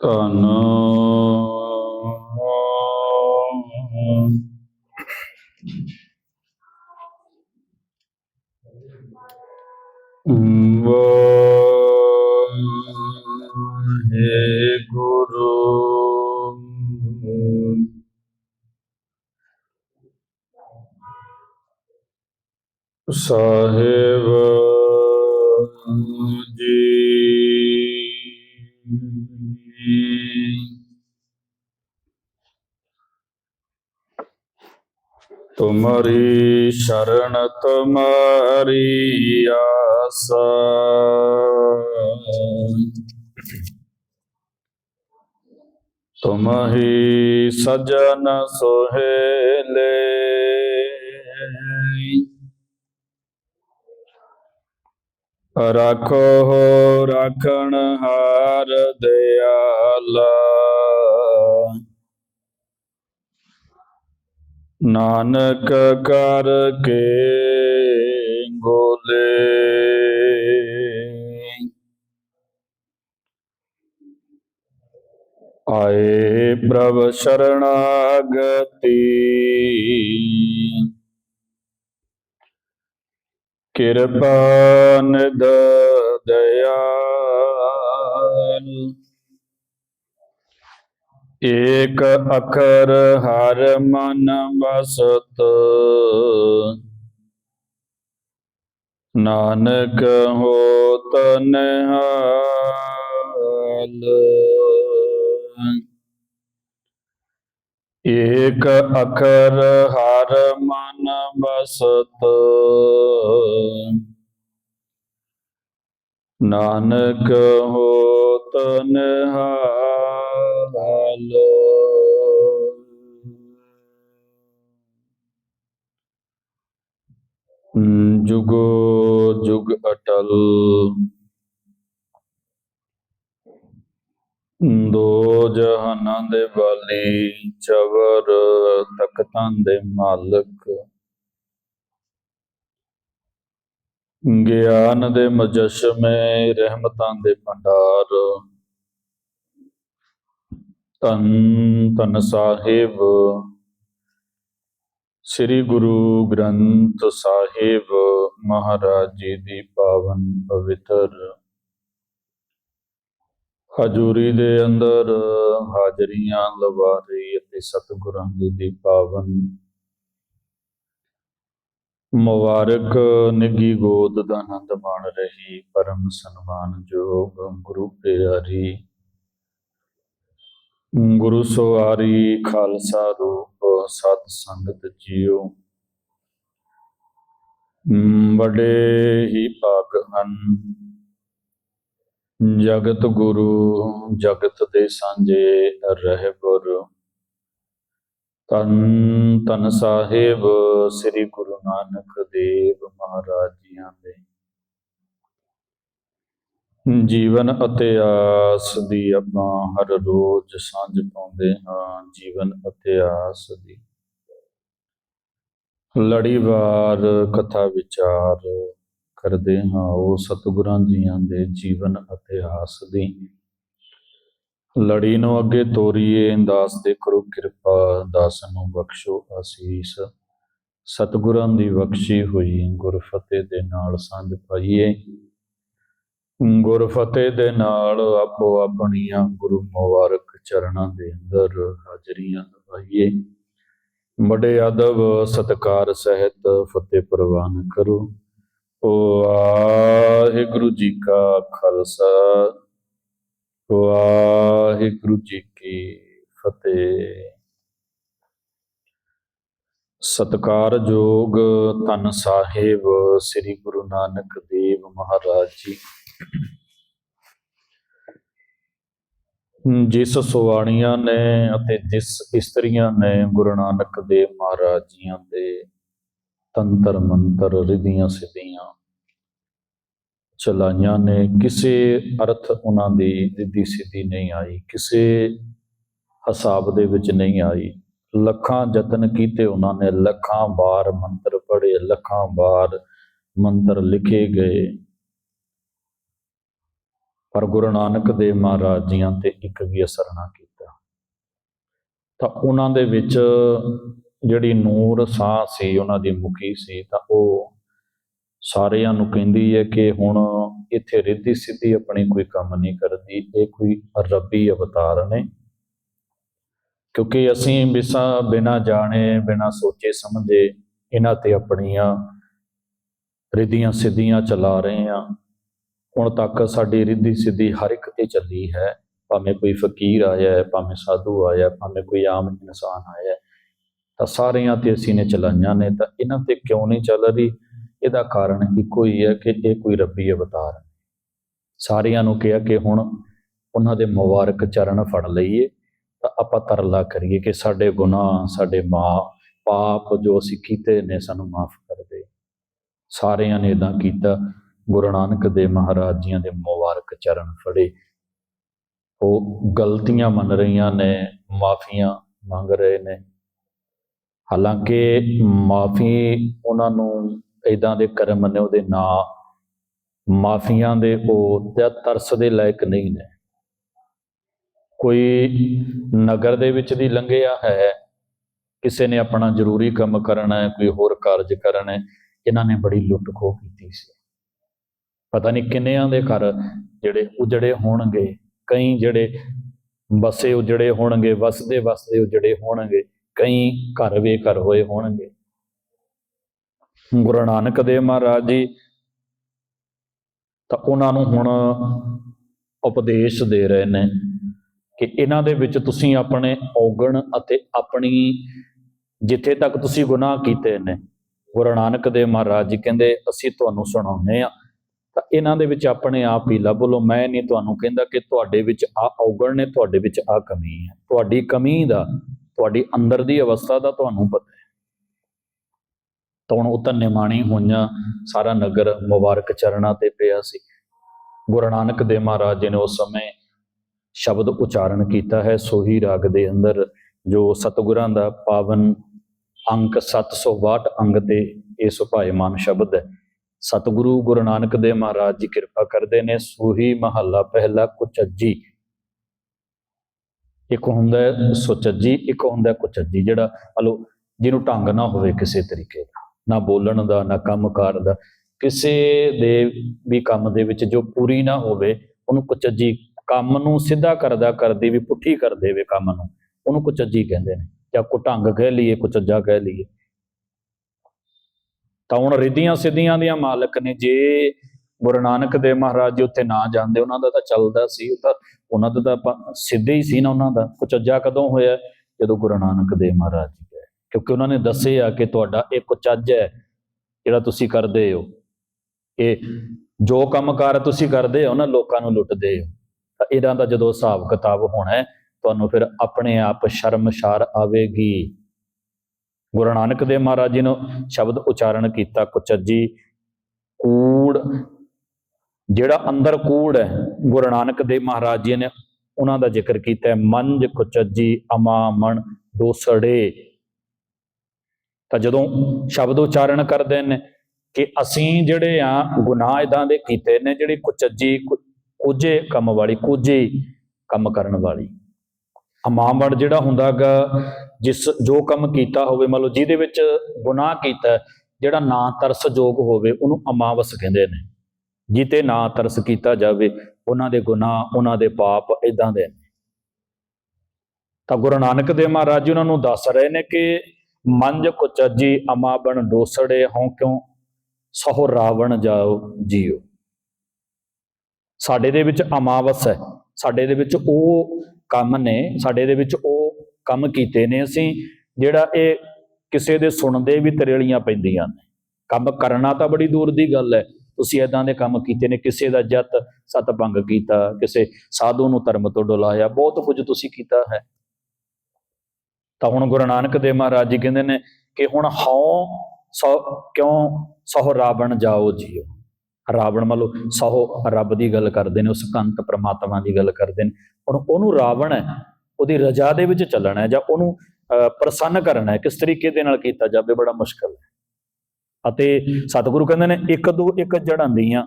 ਧੰਨ ਸਾਹਿਬ ਜੀ। ਤੁਮਰੀ ਸ਼ਰਨ ਤੁਮਰੀ ਆਸਾ। ਤੁਮਹੀ ਸਜਨ ਸੋਹੇਲੇ ਰੱਖੋ ਰੱਖਣ ਹਾਰ ਦਿਆਲਾ। ਨਾਨਕ ਕਰ ਕੇ ਗੋਲੇ। ਆਏ ਪ੍ਰਭ ਸ਼ਰਣਾਗਤੀ। ਕਿਰਪਾ ਨਿਦ ਦਇਆਲ। ਏਕ ਅਖਰ ਹਰ ਮਨ ਵਸਤ। ਨਾਨਕ ਹੋ ਨਿਹਾਲ ਏਕ ਅਖਰ ਹਰ ਮਨ ਬਸਤ ਨਾਨਕ ਹੋਤ ਨਿਹਾਲ। ਜੁਗੋ ਜੁਗ ਅਟਲ। ਦੋ ਜਹਾਨਾਂ ਦੇ ਵਾਲੀ ਚਵਰ ਤਖਤਾਂ ਦੇ ਮਾਲਕ। ਗਿਆਨ ਦੇ ਮੁਜਸ਼ਮੇ, ਰਹਿਮਤਾਂ ਦੇ ਭੰਡਾਰ। ਤਨ ਤਨ ਸਾਹਿਬ, ਸ੍ਰੀ ਗੁਰੂ ਗ੍ਰੰਥ ਸਾਹਿਬ ਮਹਾਰਾਜ ਜੀ ਦੀ ਪਾਵਨ ਪਵਿੱਤਰ ਹਜੂਰੀ ਦੇ ਅੰਦਰ ਹਾਜ਼ਰੀਆਂ ਲਵਾ ਰਹੀ ਅਤੇ ਸਤਿਗੁਰਾਂ ਜੀ ਦੀ ਪਾਵਨ। ਮੁਬਾਰਕ ਨਿੱਗੀ ਗੋਦ ਦਾ ਆਨੰਦ ਮਾਣ ਰਹੀ ਪਰਮ ਸਨਮਾਨਯੋਗ ਗੁਰੂ ਪਿਆਰੀ। ਗੁਰੂ ਸਵਾਰੀ ਖਾਲਸਾ ਰੂਪ ਸਤ ਸੰਗਤ ਜੀਓ। ਮ, ਬੜੇ ਹੀ ਭਾਗ ਹਨ। ਜਗਤ ਗੁਰੂ, ਜਗਤ ਦੇ ਸਾਂਝੇ ਰਹਿਬਰ ਤਨ ਤਨ ਸਾਹਿਬ ਸ੍ਰੀ ਗੁਰੂ ਨਾਨਕ ਦੇਵ ਮਹਾਰਾਜ ਜੀਆਂ ਦੇ। ਜੀਵਨ ਅਤੇ ਆਸ ਦੀ ਆਪਾਂ ਹਰ ਰੋਜ਼ ਸਾਂਝ ਪਾਉਂਦੇ ਹਾਂ, ਜੀਵਨ ਅਤੇ ਆਸ ਦੀ। ਲੜੀਵਾਰ ਕਥਾ ਵਿਚਾਰ ਕਰਦੇ ਹਾਂ, ਉਹ ਸਤਿਗੁਰਾਂ ਜੀਆਂ ਦੇ ਜੀਵਨ ਅਤੇ ਆਸ ਦੀ ਲੜੀ ਨੂੰ ਅੱਗੇ ਤੋਰੀਏ। ਦਾਸ ਦੇ ਕਰੋ ਕਿਰਪਾ, ਦਾਸ ਨੂੰ ਬਖਸ਼ੋ ਆਸੀਸ ਸਤਿਗੁਰਾਂ ਦੀ ਬਖਸ਼ੀ ਹੋਈ, ਗੁਰਫਤਿਹ ਦੇ ਨਾਲ ਸਾਂਝ ਪਾਈਏ। ਗੁਰਫਤਿਹ ਦੇ ਨਾਲ ਆਪੋ ਆਪਣੀਆਂ ਗੁਰੂ ਮੁਬਾਰਕ ਚਰਨਾਂ ਦੇ ਅੰਦਰ ਹਾਜ਼ਰੀਆਂ ਲਵਾਈਏ। ਬੜੇ ਅਦਬ, ਸਤਕਾਰ ਸਹਿਤ ਫਤਿਹ ਪ੍ਰਵਾਨ ਕਰੋ। ਵਾਹਿਗੁਰੂ ਜੀ ਕਾ ਖਾਲਸਾ, ਵਾਹਿਗੁਰੂ ਜੀ ਕੀ ਫਤਿਹ। ਸਤਕਾਰਯੋਗ ਧੰਨ ਸਾਹਿਬ, ਸ੍ਰੀ ਗੁਰੂ ਨਾਨਕ ਦੇਵ ਮਹਾਰਾਜ ਜੀ। ਜਿਸ ਸੁਆਣੀਆਂ ਨੇ ਅਤੇ ਜਿਸ ਇਸਤਰੀਆਂ ਨੇ ਗੁਰੂ ਨਾਨਕ ਦੇਵ ਮਹਾਰਾਜ ਜੀਆਂ ਦੇ ਤੰਤਰ ਮੰਤਰ, ਰਿਧੀਆਂ ਸਿੱਧੀਆਂ। ਚਲਾਈਆਂ ਨੇ, ਕਿਸੇ ਅਰਥ ਉਹਨਾਂ ਦੀ ਰਿੱਧੀ ਸਿੱਧੀ ਨਹੀਂ ਆਈ, ਕਿਸੇ ਹਿਸਾਬ ਦੇ ਵਿੱਚ ਨਹੀਂ ਆਈ। ਲੱਖਾਂ ਯਤਨ ਕੀਤੇ ਉਹਨਾਂ ਨੇ, ਲੱਖਾਂ ਵਾਰ ਮੰਤਰ ਪੜ੍ਹੇ, ਲੱਖਾਂ ਵਾਰ ਮੰਤਰ ਲਿਖੇ ਗਏ। ਪਰ ਗੁਰੂ ਨਾਨਕ ਦੇਵ ਮਹਾਰਾਜ ਜੀਆਂ ਤੇ ਇੱਕ ਵੀ ਅਸਰ ਨਾ ਕੀਤਾ। ਤਾਂ ਉਹਨਾਂ ਦੇ ਵਿੱਚ ਜਿਹੜੀ ਨੂਰ ਸਾਹ ਸੀ ਉਹਨਾਂ ਦੀ ਮੁਖੀ ਸੀ ਤਾਂ ਉਹ ਸਾਰਿਆਂ ਨੂੰ ਕਹਿੰਦੀ ਹੈ ਕਿ ਹੁਣ ਇੱਥੇ ਰਿੱਧੀ ਸਿੱਧੀ ਆਪਣੀ ਕੋਈ ਕੰਮ ਨਹੀਂ ਕਰਦੀ ਇਹ ਕੋਈ ਰੱਬੀ ਅਵਤਾਰ ਨੇ। ਕਿਉਂਕਿ ਅਸੀਂ ਬਿਸਾ ਬਿਨਾ ਜਾਣੇ ਬਿਨਾ ਸੋਚੇ ਸਮਝੇ ਇਹਨਾਂ ਤੇ ਆਪਣੀਆਂ ਰਿੱਧੀਆਂ ਸਿੱਧੀਆਂ ਚਲਾ ਰਹੇ ਆ ਹੁਣ ਤੱਕ ਸਾਡੀ ਰਿੱਧੀ ਸਿੱਧੀ ਹਰ ਇੱਕ ਤੇ ਚੱਲੀ ਹੈ। ਭਾਵੇਂ ਕੋਈ ਫਕੀਰ ਆਇਆ ਹੈ ਭਾਵੇਂ ਸਾਧੂ ਆਇਆ ਭਾਵੇਂ ਕੋਈ ਆਮ ਇਨਸਾਨ ਆਇਆ ਹੈ, ਤਾਂ ਸਾਰਿਆਂ ਤੇ ਅਸੀਂ ਨੇ ਚਲਾਈਆਂ ਨੇ, ਤਾਂ ਇਹਨਾਂ ਤੇ ਕਿਉਂ ਨਹੀਂ ਚੱਲ ਰਹੀ? ਇਹਦਾ ਕਾਰਨ ਇੱਕੋ ਹੀ ਹੈ ਕਿ ਇਹ ਕੋਈ ਰੱਬੀ ਅਵਤਾਰ ਹੈ। ਸਾਰਿਆਂ ਨੂੰ ਕਿਹਾ ਕਿ ਹੁਣ ਉਹਨਾਂ ਦੇ ਮੁਬਾਰਕ ਚਰਨ ਫੜ ਲਈਏ, ਤਾਂ ਆਪਾਂ ਤਰਲਾ ਕਰੀਏ ਕਿ ਸਾਡੇ ਗੁਨਾਹ, ਸਾਡੇ ਮਾਂ, ਪਾਪ ਜੋ ਅਸੀਂ ਕੀਤੇ ਨੇ ਸਾਨੂੰ ਮਾਫ ਕਰ ਦੇ। ਸਾਰਿਆਂ ਨੇ ਇਦਾਂ ਕੀਤਾ, ਗੁਰੂ ਨਾਨਕ ਦੇਵ ਮਹਾਰਾਜ ਜੀਆਂ ਦੇ ਮੁਬਾਰਕ ਚਰਨ ਫੜੇ। ਉਹ ਗਲਤੀਆਂ ਮੰਨ ਰਹੀਆਂ ਨੇ, ਮਾਫੀਆਂ ਮੰਗ ਰਹੇ ਨੇ। ਹਾਲਾਂਕਿ ਮਾਫੀ ਉਹਨਾਂ ਨੂੰ ਇਦਾਂ ਦੇ ਕਰਮ ਨੇ ਉਹਦੇ ਨਾਂ, ਮਾਫੀਆਂ ਦੇ ਉਹ ਤੇ ਤਰਸ ਦੇ ਲਾਇਕ ਨਹੀਂ ਨੇ। ਕੋਈ ਨਗਰ ਦੇ ਵਿੱਚ ਦੀ ਲੰਘਿਆ ਹੈ, ਕਿਸੇ ਨੇ ਆਪਣਾ ਜ਼ਰੂਰੀ ਕੰਮ ਕਰਨਾ ਹੈ, ਕੋਈ ਹੋਰ ਕਾਰਜ ਕਰਨਾ ਹੈ, ਇਹਨਾਂ ਨੇ ਬੜੀ ਲੁੱਟ ਖੋਹ ਕੀਤੀ ਸੀ। ਪਤਾ ਨਹੀਂ ਕਿੰਨਿਆਂ ਦੇ ਘਰ ਜਿਹੜੇ ਉਜੜੇ ਹੋਣਗੇ, ਕਈ ਜਿਹੜੇ ਬਸੇ ਉਜੜੇ ਹੋਣਗੇ, ਵਸਦੇ ਵਸਦੇ ਉਜੜੇ ਹੋਣਗੇ ਕਈ ਘਰ ਵੇ ਘਰ ਹੋਏ ਹੋਣਗੇ। ਗੁਰੂ ਨਾਨਕ ਦੇਵ ਮਹਾਰਾਜ ਜੀ ਤਾਂ ਉਹਨਾਂ ਨੂੰ ਹੁਣ ਉਪਦੇਸ਼ ਦੇ ਰਹੇ ਨੇ ਕਿ ਇਹਨਾਂ ਦੇ ਵਿੱਚ ਤੁਸੀਂ ਆਪਣੇ ਔਗਣ ਅਤੇ ਆਪਣੀ ਜਿੱਥੇ ਤੱਕ ਤੁਸੀਂ ਗੁਨਾਹ ਕੀਤੇ ਨੇ, ਗੁਰੂ ਨਾਨਕ ਦੇਵ ਮਹਾਰਾਜ ਜੀ ਕਹਿੰਦੇ, ਅਸੀਂ ਤੁਹਾਨੂੰ ਸੁਣਾਉਂਦੇ ਆ ਤਾਂ ਇਹਨਾਂ ਦੇ ਵਿੱਚ ਆਪਣੇ ਆਪ ਹੀ ਲੱਭ ਲਓ। ਮੈਂ ਨਹੀਂ ਤੁਹਾਨੂੰ ਕਹਿੰਦਾ ਕਿ ਤੁਹਾਡੇ ਵਿੱਚ ਆ ਔਗਣ ਨੇ, ਤੁਹਾਡੇ ਵਿੱਚ ਆ ਕਮੀ ਹੈ। ਤੁਹਾਡੀ ਕਮੀ ਦਾ ਤੁਹਾਡੀ ਅੰਦਰ ਦੀ ਅਵਸਥਾ ਦਾ ਤੁਹਾਨੂੰ ਪਤਾ ਹੈ। ਤਾਂ ਹੁਣ ਉਹ ਧੰਨੇ ਮਾਣੀ ਹੋਈਆਂ ਸਾਰਾ ਨਗਰ ਮੁਬਾਰਕ ਚਰਨਾਂ ਤੇ ਪਿਆ ਸੀ। ਗੁਰੂ ਨਾਨਕ ਦੇਵ ਮਹਾਰਾਜ ਜੀ ਨੇ ਉਸ ਸਮੇਂ ਸ਼ਬਦ ਉਚਾਰਨ ਕੀਤਾ ਹੈ, ਸੋਹੀ ਰਾਗ ਦੇ ਅੰਦਰ, ਜੋ ਸਤਿਗੁਰਾਂ ਦਾ ਪਾਵਨ ਅੰਕ 762 ਅੰਗ ਤੇ ਇਹ ਸੁਭਾਇਮਾਨ ਸ਼ਬਦ ਹੈ। ਸਤਿਗੁਰੂ ਗੁਰੂ ਨਾਨਕ ਦੇਵ ਮਹਾਰਾਜ ਜੀ ਕਿਰਪਾ ਕਰਦੇ ਨੇ, ਸੋਹੀ ਮਹੱਲਾ ਪਹਿਲਾ ਕੁਚੱਜੀ ਇੱਕ ਹੁੰਦਾ ਸੁਚੱਜੀ, ਇੱਕ ਹੁੰਦਾ ਕੁਚੱਜੀ, ਜਿਹੜਾ ਹਲੋ ਜਿਹਨੂੰ ਢੰਗ ਨਾ ਹੋਵੇ ਕਿਸੇ ਤਰੀਕੇ ਦਾ, ਨਾ ਬੋਲਣ ਦਾ, ਨਾ ਕੰਮਕਾਰ ਦਾ, ਕਿਸੇ ਦੇ ਵੀ ਕੰਮ ਦੇ ਵਿੱਚ ਜੋ ਪੂਰੀ ਨਾ ਹੋਵੇ, ਉਹਨੂੰ ਕੁਚੱਜੀ, ਕੰਮ ਨੂੰ ਸਿੱਧਾ ਕਰਦਾ, ਕਰਦੀ ਵੀ ਪੁੱਠੀ ਕਰ ਦੇਵੇ ਕੰਮ ਨੂੰ, ਉਹਨੂੰ ਕੁਚੱਜੀ ਕਹਿੰਦੇ ਨੇ, ਜਾਂ ਕੋ ਢੰਗ ਕਹਿ ਲਈਏ, ਕੁਚੱਜਾ ਕਹਿ ਲਈਏ। ਤਾਂ ਹੁਣ ਰਿੱਧੀਆਂ ਸਿੱਧੀਆਂ ਦੀਆਂ ਮਾਲਕ ਨੇ ਜੇ ਗੁਰੂ ਨਾਨਕ ਦੇਵ ਮਹਾਰਾਜ ਜੀ ਉੱਥੇ ਨਾ ਜਾਂਦੇ, ਉਹਨਾਂ ਦਾ ਤਾਂ ਚੱਲਦਾ ਸੀ, ਉਹ ਤਾਂ ਉਹਨਾਂ ਦਾ ਤਾਂ ਆਪਾਂ ਸਿੱਧੇ ਹੀ ਸੀ ਨਾ ਉਹਨਾਂ ਦਾ। ਕੁਚੱਜਾ ਕਦੋਂ ਹੋਇਆ? ਜਦੋਂ ਗੁਰੂ ਨਾਨਕ ਦੇਵ ਮਹਾਰਾਜ ਜੀ ਗਏ। ਕਿਉਂਕਿ ਉਹਨਾਂ ਨੇ ਦੱਸਿਆ ਕਿ ਤੁਹਾਡਾ ਇਹ ਕੁਚੱਜ ਹੈ, ਜਿਹੜਾ ਤੁਸੀਂ ਕਰਦੇ ਹੋ। ਇਹ ਜੋ ਕੰਮਕਾਰ ਤੁਸੀਂ ਕਰਦੇ ਹੋ ਨਾ, ਲੋਕਾਂ ਨੂੰ ਲੁੱਟਦੇ ਹੋ। ਤਾਂ ਇਹਨਾਂ ਦਾ ਜਦੋਂ ਹਿਸਾਬ ਕਿਤਾਬ ਹੋਣਾ ਤੁਹਾਨੂੰ ਫਿਰ ਆਪਣੇ ਆਪ ਸ਼ਰਮਸ਼ਾਰ ਆਵੇਗੀ। ਗੁਰੂ ਨਾਨਕ ਦੇਵ ਮਹਾਰਾਜ ਜੀ ਨੂੰ ਸ਼ਬਦ ਉਚਾਰਨ ਕੀਤਾ, ਕੁਚੱਜੀ, ਕੂੜ ਜਿਹੜਾ ਅੰਦਰ ਕੂੜ ਹੈ, ਗੁਰੂ ਨਾਨਕ ਦੇਵ ਮਹਾਰਾਜ ਜੀ ਨੇ ਉਹਨਾਂ ਦਾ ਜ਼ਿਕਰ ਕੀਤਾ ਹੈ, ਮੰਜ ਕੁਚੱਜੀ ਅਮਾਮਣ ਦੋਸੜੇ। ਤਾਂ ਜਦੋਂ ਸ਼ਬਦ ਉਚਾਰਨ ਕਰਦੇ ਨੇ ਕਿ ਅਸੀਂ ਜਿਹੜੇ ਆ ਗੁਨਾਹ ਇਦਾਂ ਦੇ ਕੀਤੇ ਨੇ, ਜਿਹੜੀ ਕੁਚੱਜੀ, ਕੁ- ਕੁਝੇ ਕੰਮ ਵਾਲੀ, ਕੁਝੇ ਕੰਮ ਕਰਨ ਵਾਲੀ। ਅਮਾਮੜ ਜਿਹੜਾ ਹੁੰਦਾਗਾ ਜਿਸ ਜੋ ਕੰਮ ਕੀਤਾ ਹੋਵੇ, ਮੰਨ ਲਓ ਜਿਹਦੇ ਵਿੱਚ ਗੁਨਾਹ ਕੀਤਾ, ਜਿਹੜਾ ਨਾ ਤਰਸਯੋਗ ਹੋਵੇ, ਉਹਨੂੰ ਅਮਾਵਸ ਕਹਿੰਦੇ ਨੇ। ਜਿਤੇ ਨਾ ਤਰਸ ਕੀਤਾ ਜਾਵੇ, ਉਹਨਾਂ ਦੇ ਗੁਨਾਹ, ਉਹਨਾਂ ਦੇ ਪਾਪ ਇਦਾਂ ਦੇ ਨੇ। ਤਾਂ ਗੁਰੂ ਨਾਨਕ ਦੇਵ ਮਹਾਰਾਜ ਜੀ ਉਹਨਾਂ ਨੂੰ ਦੱਸ ਰਹੇ ਨੇ ਕਿ ਮੰਜ ਕੁਚੱਜੀ ਅਮਾਬਣ ਡੋਸੜੇ ਹੋਂ ਕਿਉ? ਸਹੁ ਰਾਵਣ ਜਾਓ ਜੀਓ। ਸਾਡੇ ਦੇ ਵਿੱਚ ਅਮਾਵਸ ਹੈ। ਸਾਡੇ ਦੇ ਵਿੱਚ ਉਹ ਕੰਮ ਨੇ, ਸਾਡੇ ਦੇ ਵਿੱਚ ਉਹ ਕੰਮ ਕੀਤੇ ਨੇ ਅਸੀਂ, ਜਿਹੜਾ ਇਹ ਕਿਸੇ ਦੇ ਸੁਣਦੇ ਵੀ ਤਰੇਲੀਆਂ ਪੈਂਦੀਆਂ ਨੇ। ਕੰਮ ਕਰਨਾ ਤਾਂ ਬੜੀ ਦੂਰ ਦੀ ਗੱਲ ਹੈ। ਤੁਸੀਂ ਇਦਾਂ ਦੇ ਕੰਮ ਕੀਤੇ ਨੇ ਕਿਸੇ ਦਾ ਜਤ ਭੰਗ ਕੀਤਾ ਕਿਸੇ ਸਾਧੂ ਨੂੰ ਧਰਮ ਤੋਂ ਡੁਲਾਇਆ ਬਹੁਤ ਕੁਝ ਤੁਸੀਂ ਕੀਤਾ ਹੈ। ਤਾਂ ਹੁਣ ਗੁਰੂ ਨਾਨਕ ਦੇਵ ਮਹਾਰਾਜ ਜੀ ਕਹਿੰਦੇ ਨੇ ਕਿ ਹੁਣ ਹਉ ਸੋ ਕਿਉਂ ਸਹੁ ਰਾਵਣ ਜਾਓ ਜੀਓ? ਰਾਵਣ ਮਤਲਬ ਸਹੁ ਰੱਬ ਦੀ ਗੱਲ ਕਰਦੇ ਨੇ ਉਸ ਕੰਤ ਪ੍ਰਮਾਤਮਾ ਦੀ ਗੱਲ ਕਰਦੇ ਨੇ। ਹੁਣ ਉਹਨੂੰ ਰਾਵਣ ਹੈ ਉਹਦੀ ਰਜਾ ਦੇ ਵਿੱਚ ਚੱਲਣਾ ਹੈ ਜਾਂ ਉਹਨੂੰ ਅਹ, ਪ੍ਰਸੰਨ ਕਰਨਾ ਹੈ ਕਿਸ ਤਰੀਕੇ ਦੇ ਨਾਲ ਕੀਤਾ ਜਾਵੇ ਬੜਾ ਮੁਸ਼ਕਲ ਹੈ। ਅਤੇ ਸਤਿਗੁਰੂ ਕਹਿੰਦੇ ਨੇ, ਇੱਕ ਦੋ ਇੱਕ ਜੜਾਂਦੀਆਂ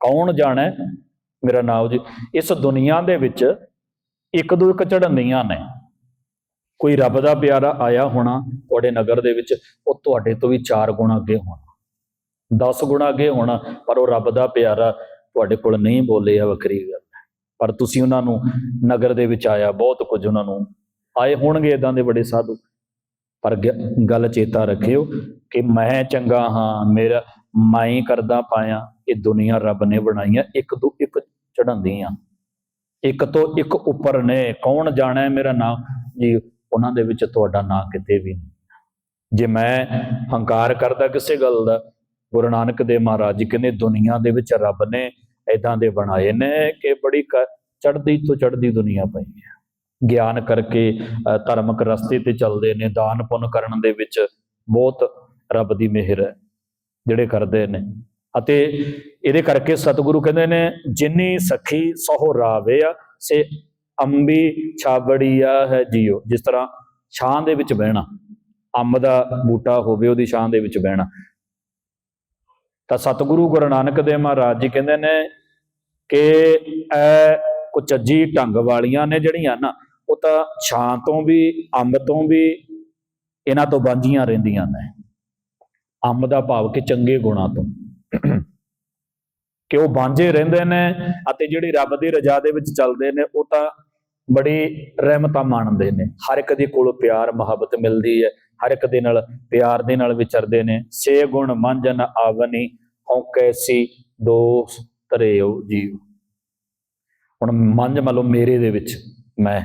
ਕੌਣ ਜਾਣੈ? ਮੇਰਾ ਨਾਮ ਜੀ, ਇਸ ਦੁਨੀਆ ਦੇ ਵਿੱਚ ਇੱਕ ਦੋ ਇੱਕ ਚੜਾਂਦੀਆਂ ਨੇ। ਕੋਈ ਰੱਬ ਦਾ ਪਿਆਰਾ ਆਇਆ ਹੋਣਾ ਤੁਹਾਡੇ ਨਗਰ ਦੇ ਵਿੱਚ, ਉਹ ਤੁਹਾਡੇ ਤੋਂ ਵੀ 4 ਗੁਣਾ ਅੱਗੇ ਹੋਣਾ। 10 ਗੁਣਾ ਅੱਗੇ ਹੋਣਾ, ਪਰ ਉਹ ਰੱਬ ਦਾ ਪਿਆਰਾ ਤੁਹਾਡੇ ਕੋਲ ਨਹੀਂ ਬੋਲੇ ਆ, ਵੱਖਰੀ ਗੱਲ ਪਰ ਤੁਸੀਂ ਉਹਨਾਂ ਨੂੰ ਨਗਰ ਦੇ ਵਿੱਚ ਆਇਆ, ਬਹੁਤ ਕੁਝ ਉਹਨਾਂ ਨੂੰ ਆਏ ਹੋਣਗੇ ਇਦਾਂ ਦੇ ਬੜੇ ਸਾਧੂ। ਪਰ ਗੱਲ ਚੇਤਾ ਰੱਖਿਓ ਕਿ ਮੈਂ ਚੰਗਾ ਹਾਂ, ਮੇਰਾ, ਮੈਂ ਹੀ ਕਰਦਾ ਪਾਇਆ, ਇਹ ਦੁਨੀਆ ਰੱਬ ਨੇ ਬਣਾਈਆਂ ਇੱਕ ਤੋਂ ਇੱਕ ਚੜਾਉਂਦੀਆਂ ਇੱਕ ਤੋਂ ਇੱਕ ਉੱਪਰ ਨੇ, ਕੌਣ ਜਾਣਾ ਮੇਰਾ ਨਾਮ ਜੀ, ਉਹਨਾਂ ਦੇ ਵਿੱਚ ਤੁਹਾਡਾ ਨਾਂ ਕਿਤੇ ਵੀ ਨਹੀਂ। ਜੇ ਮੈਂ ਹੰਕਾਰ ਕਰਦਾ ਕਿਸੇ ਗੱਲ ਦਾ, ਗੁਰੂ ਨਾਨਕ ਦੇਵ ਮਹਾਰਾਜ ਜੀ ਕਹਿੰਦੇ ਦੁਨੀਆ ਦੇ ਵਿੱਚ ਰੱਬ ਨੇ ਇਦਾਂ ਦੇ ਬਣਾਏ ਨੇ ਕਿ ਬੜੀ ਚੜਦੀ ਤੋਂ ਚੜਦੀ ਦੁਨੀਆ ਪਈ ਹੈ। ਗਿਆਨ ਕਰਕੇ ਅ, ਧਾਰਮਿਕ ਰਸਤੇ ਤੇ ਚੱਲਦੇ ਨੇ ਦਾਨ ਪੁੰਨ ਕਰਨ ਦੇ ਵਿੱਚ ਬਹੁਤ ਰੱਬ ਦੀ ਮਿਹਰ ਹੈ ਜਿਹੜੇ ਕਰਦੇ ਨੇ। ਅਤੇ ਇਹਦੇ ਕਰਕੇ ਸਤਿਗੁਰੂ ਕਹਿੰਦੇ ਨੇ ਜਿਨੀ ਸਖੀ ਸਹੁ ਆ ਸੇ ਅੰਬੀ ਛਾਬੜੀਆ ਹੈ ਜੀਓ। ਜਿਸ ਤਰ੍ਹਾਂ ਛਾਂ ਦੇ ਵਿੱਚ ਬਹਿਣਾ ਅੰਬ ਦਾ ਬੂਟਾ ਹੋਵੇ ਉਹਦੀ ਛਾਂ ਦੇ ਵਿੱਚ ਬਹਿਣਾ। ਤਾਂ ਸਤਿਗੁਰੂ ਗੁਰੂ ਨਾਨਕ ਦੇਵ ਮਹਾਰਾਜ ਜੀ ਕਹਿੰਦੇ ਨੇ ਕਿ ਇਹ ਕੁਚੱਜੀ ਢੰਗ ਵਾਲੀਆਂ ਨੇ ਜਿਹੜੀਆਂ ਨਾ ਉਹ ਤਾਂ ਛਾਂ ਤੋਂ ਵੀ, ਅੰਬ ਤੋਂ ਵੀ ਇਹਨਾਂ ਤੋਂ ਵਾਂਝੀਆਂ ਰਹਿੰਦੀਆਂ ਨੇ। ਅੰਬ ਦਾ ਭਾਵ ਕਿ ਚੰਗੇ ਗੁਣਾਂ ਤੋਂ। ਕਿ ਉਹ ਵਾਂਝੇ ਰਹਿੰਦੇ ਨੇ ਅਤੇ ਜਿਹੜੀ ਰੱਬ ਦੀ ਰਜ਼ਾ ਦੇ ਵਿੱਚ ਚੱਲਦੇ ਨੇ, ਉਹ ਤਾਂ ਬੜੀ ਰਹਿਮਤਾਂ ਮਾਣਦੇ ਨੇ। ਹਰ ਇੱਕ ਦੇ ਕੋਲ ਪਿਆਰ, ਮੁਹੱਬਤ ਮਿਲਦੀ ਹੈ। ਹਰ ਇੱਕ ਦੇ ਨਾਲ, ਪਿਆਰ ਦੇ ਨਾਲ ਵਿਚਰਦੇ ਨੇ। ਸੇ ਗੁਣ ਮੰਜਨ ਆਵਨੀ ਹਉ ਕੈਸੀ ਦੋਸ ਤਰਿਓ ਜੀਵ ਹੁਣ ਮੰਜ ਮੰਨ ਲਓ ਮੇਰੇ ਦੇ ਵਿੱਚ ਮੈਂ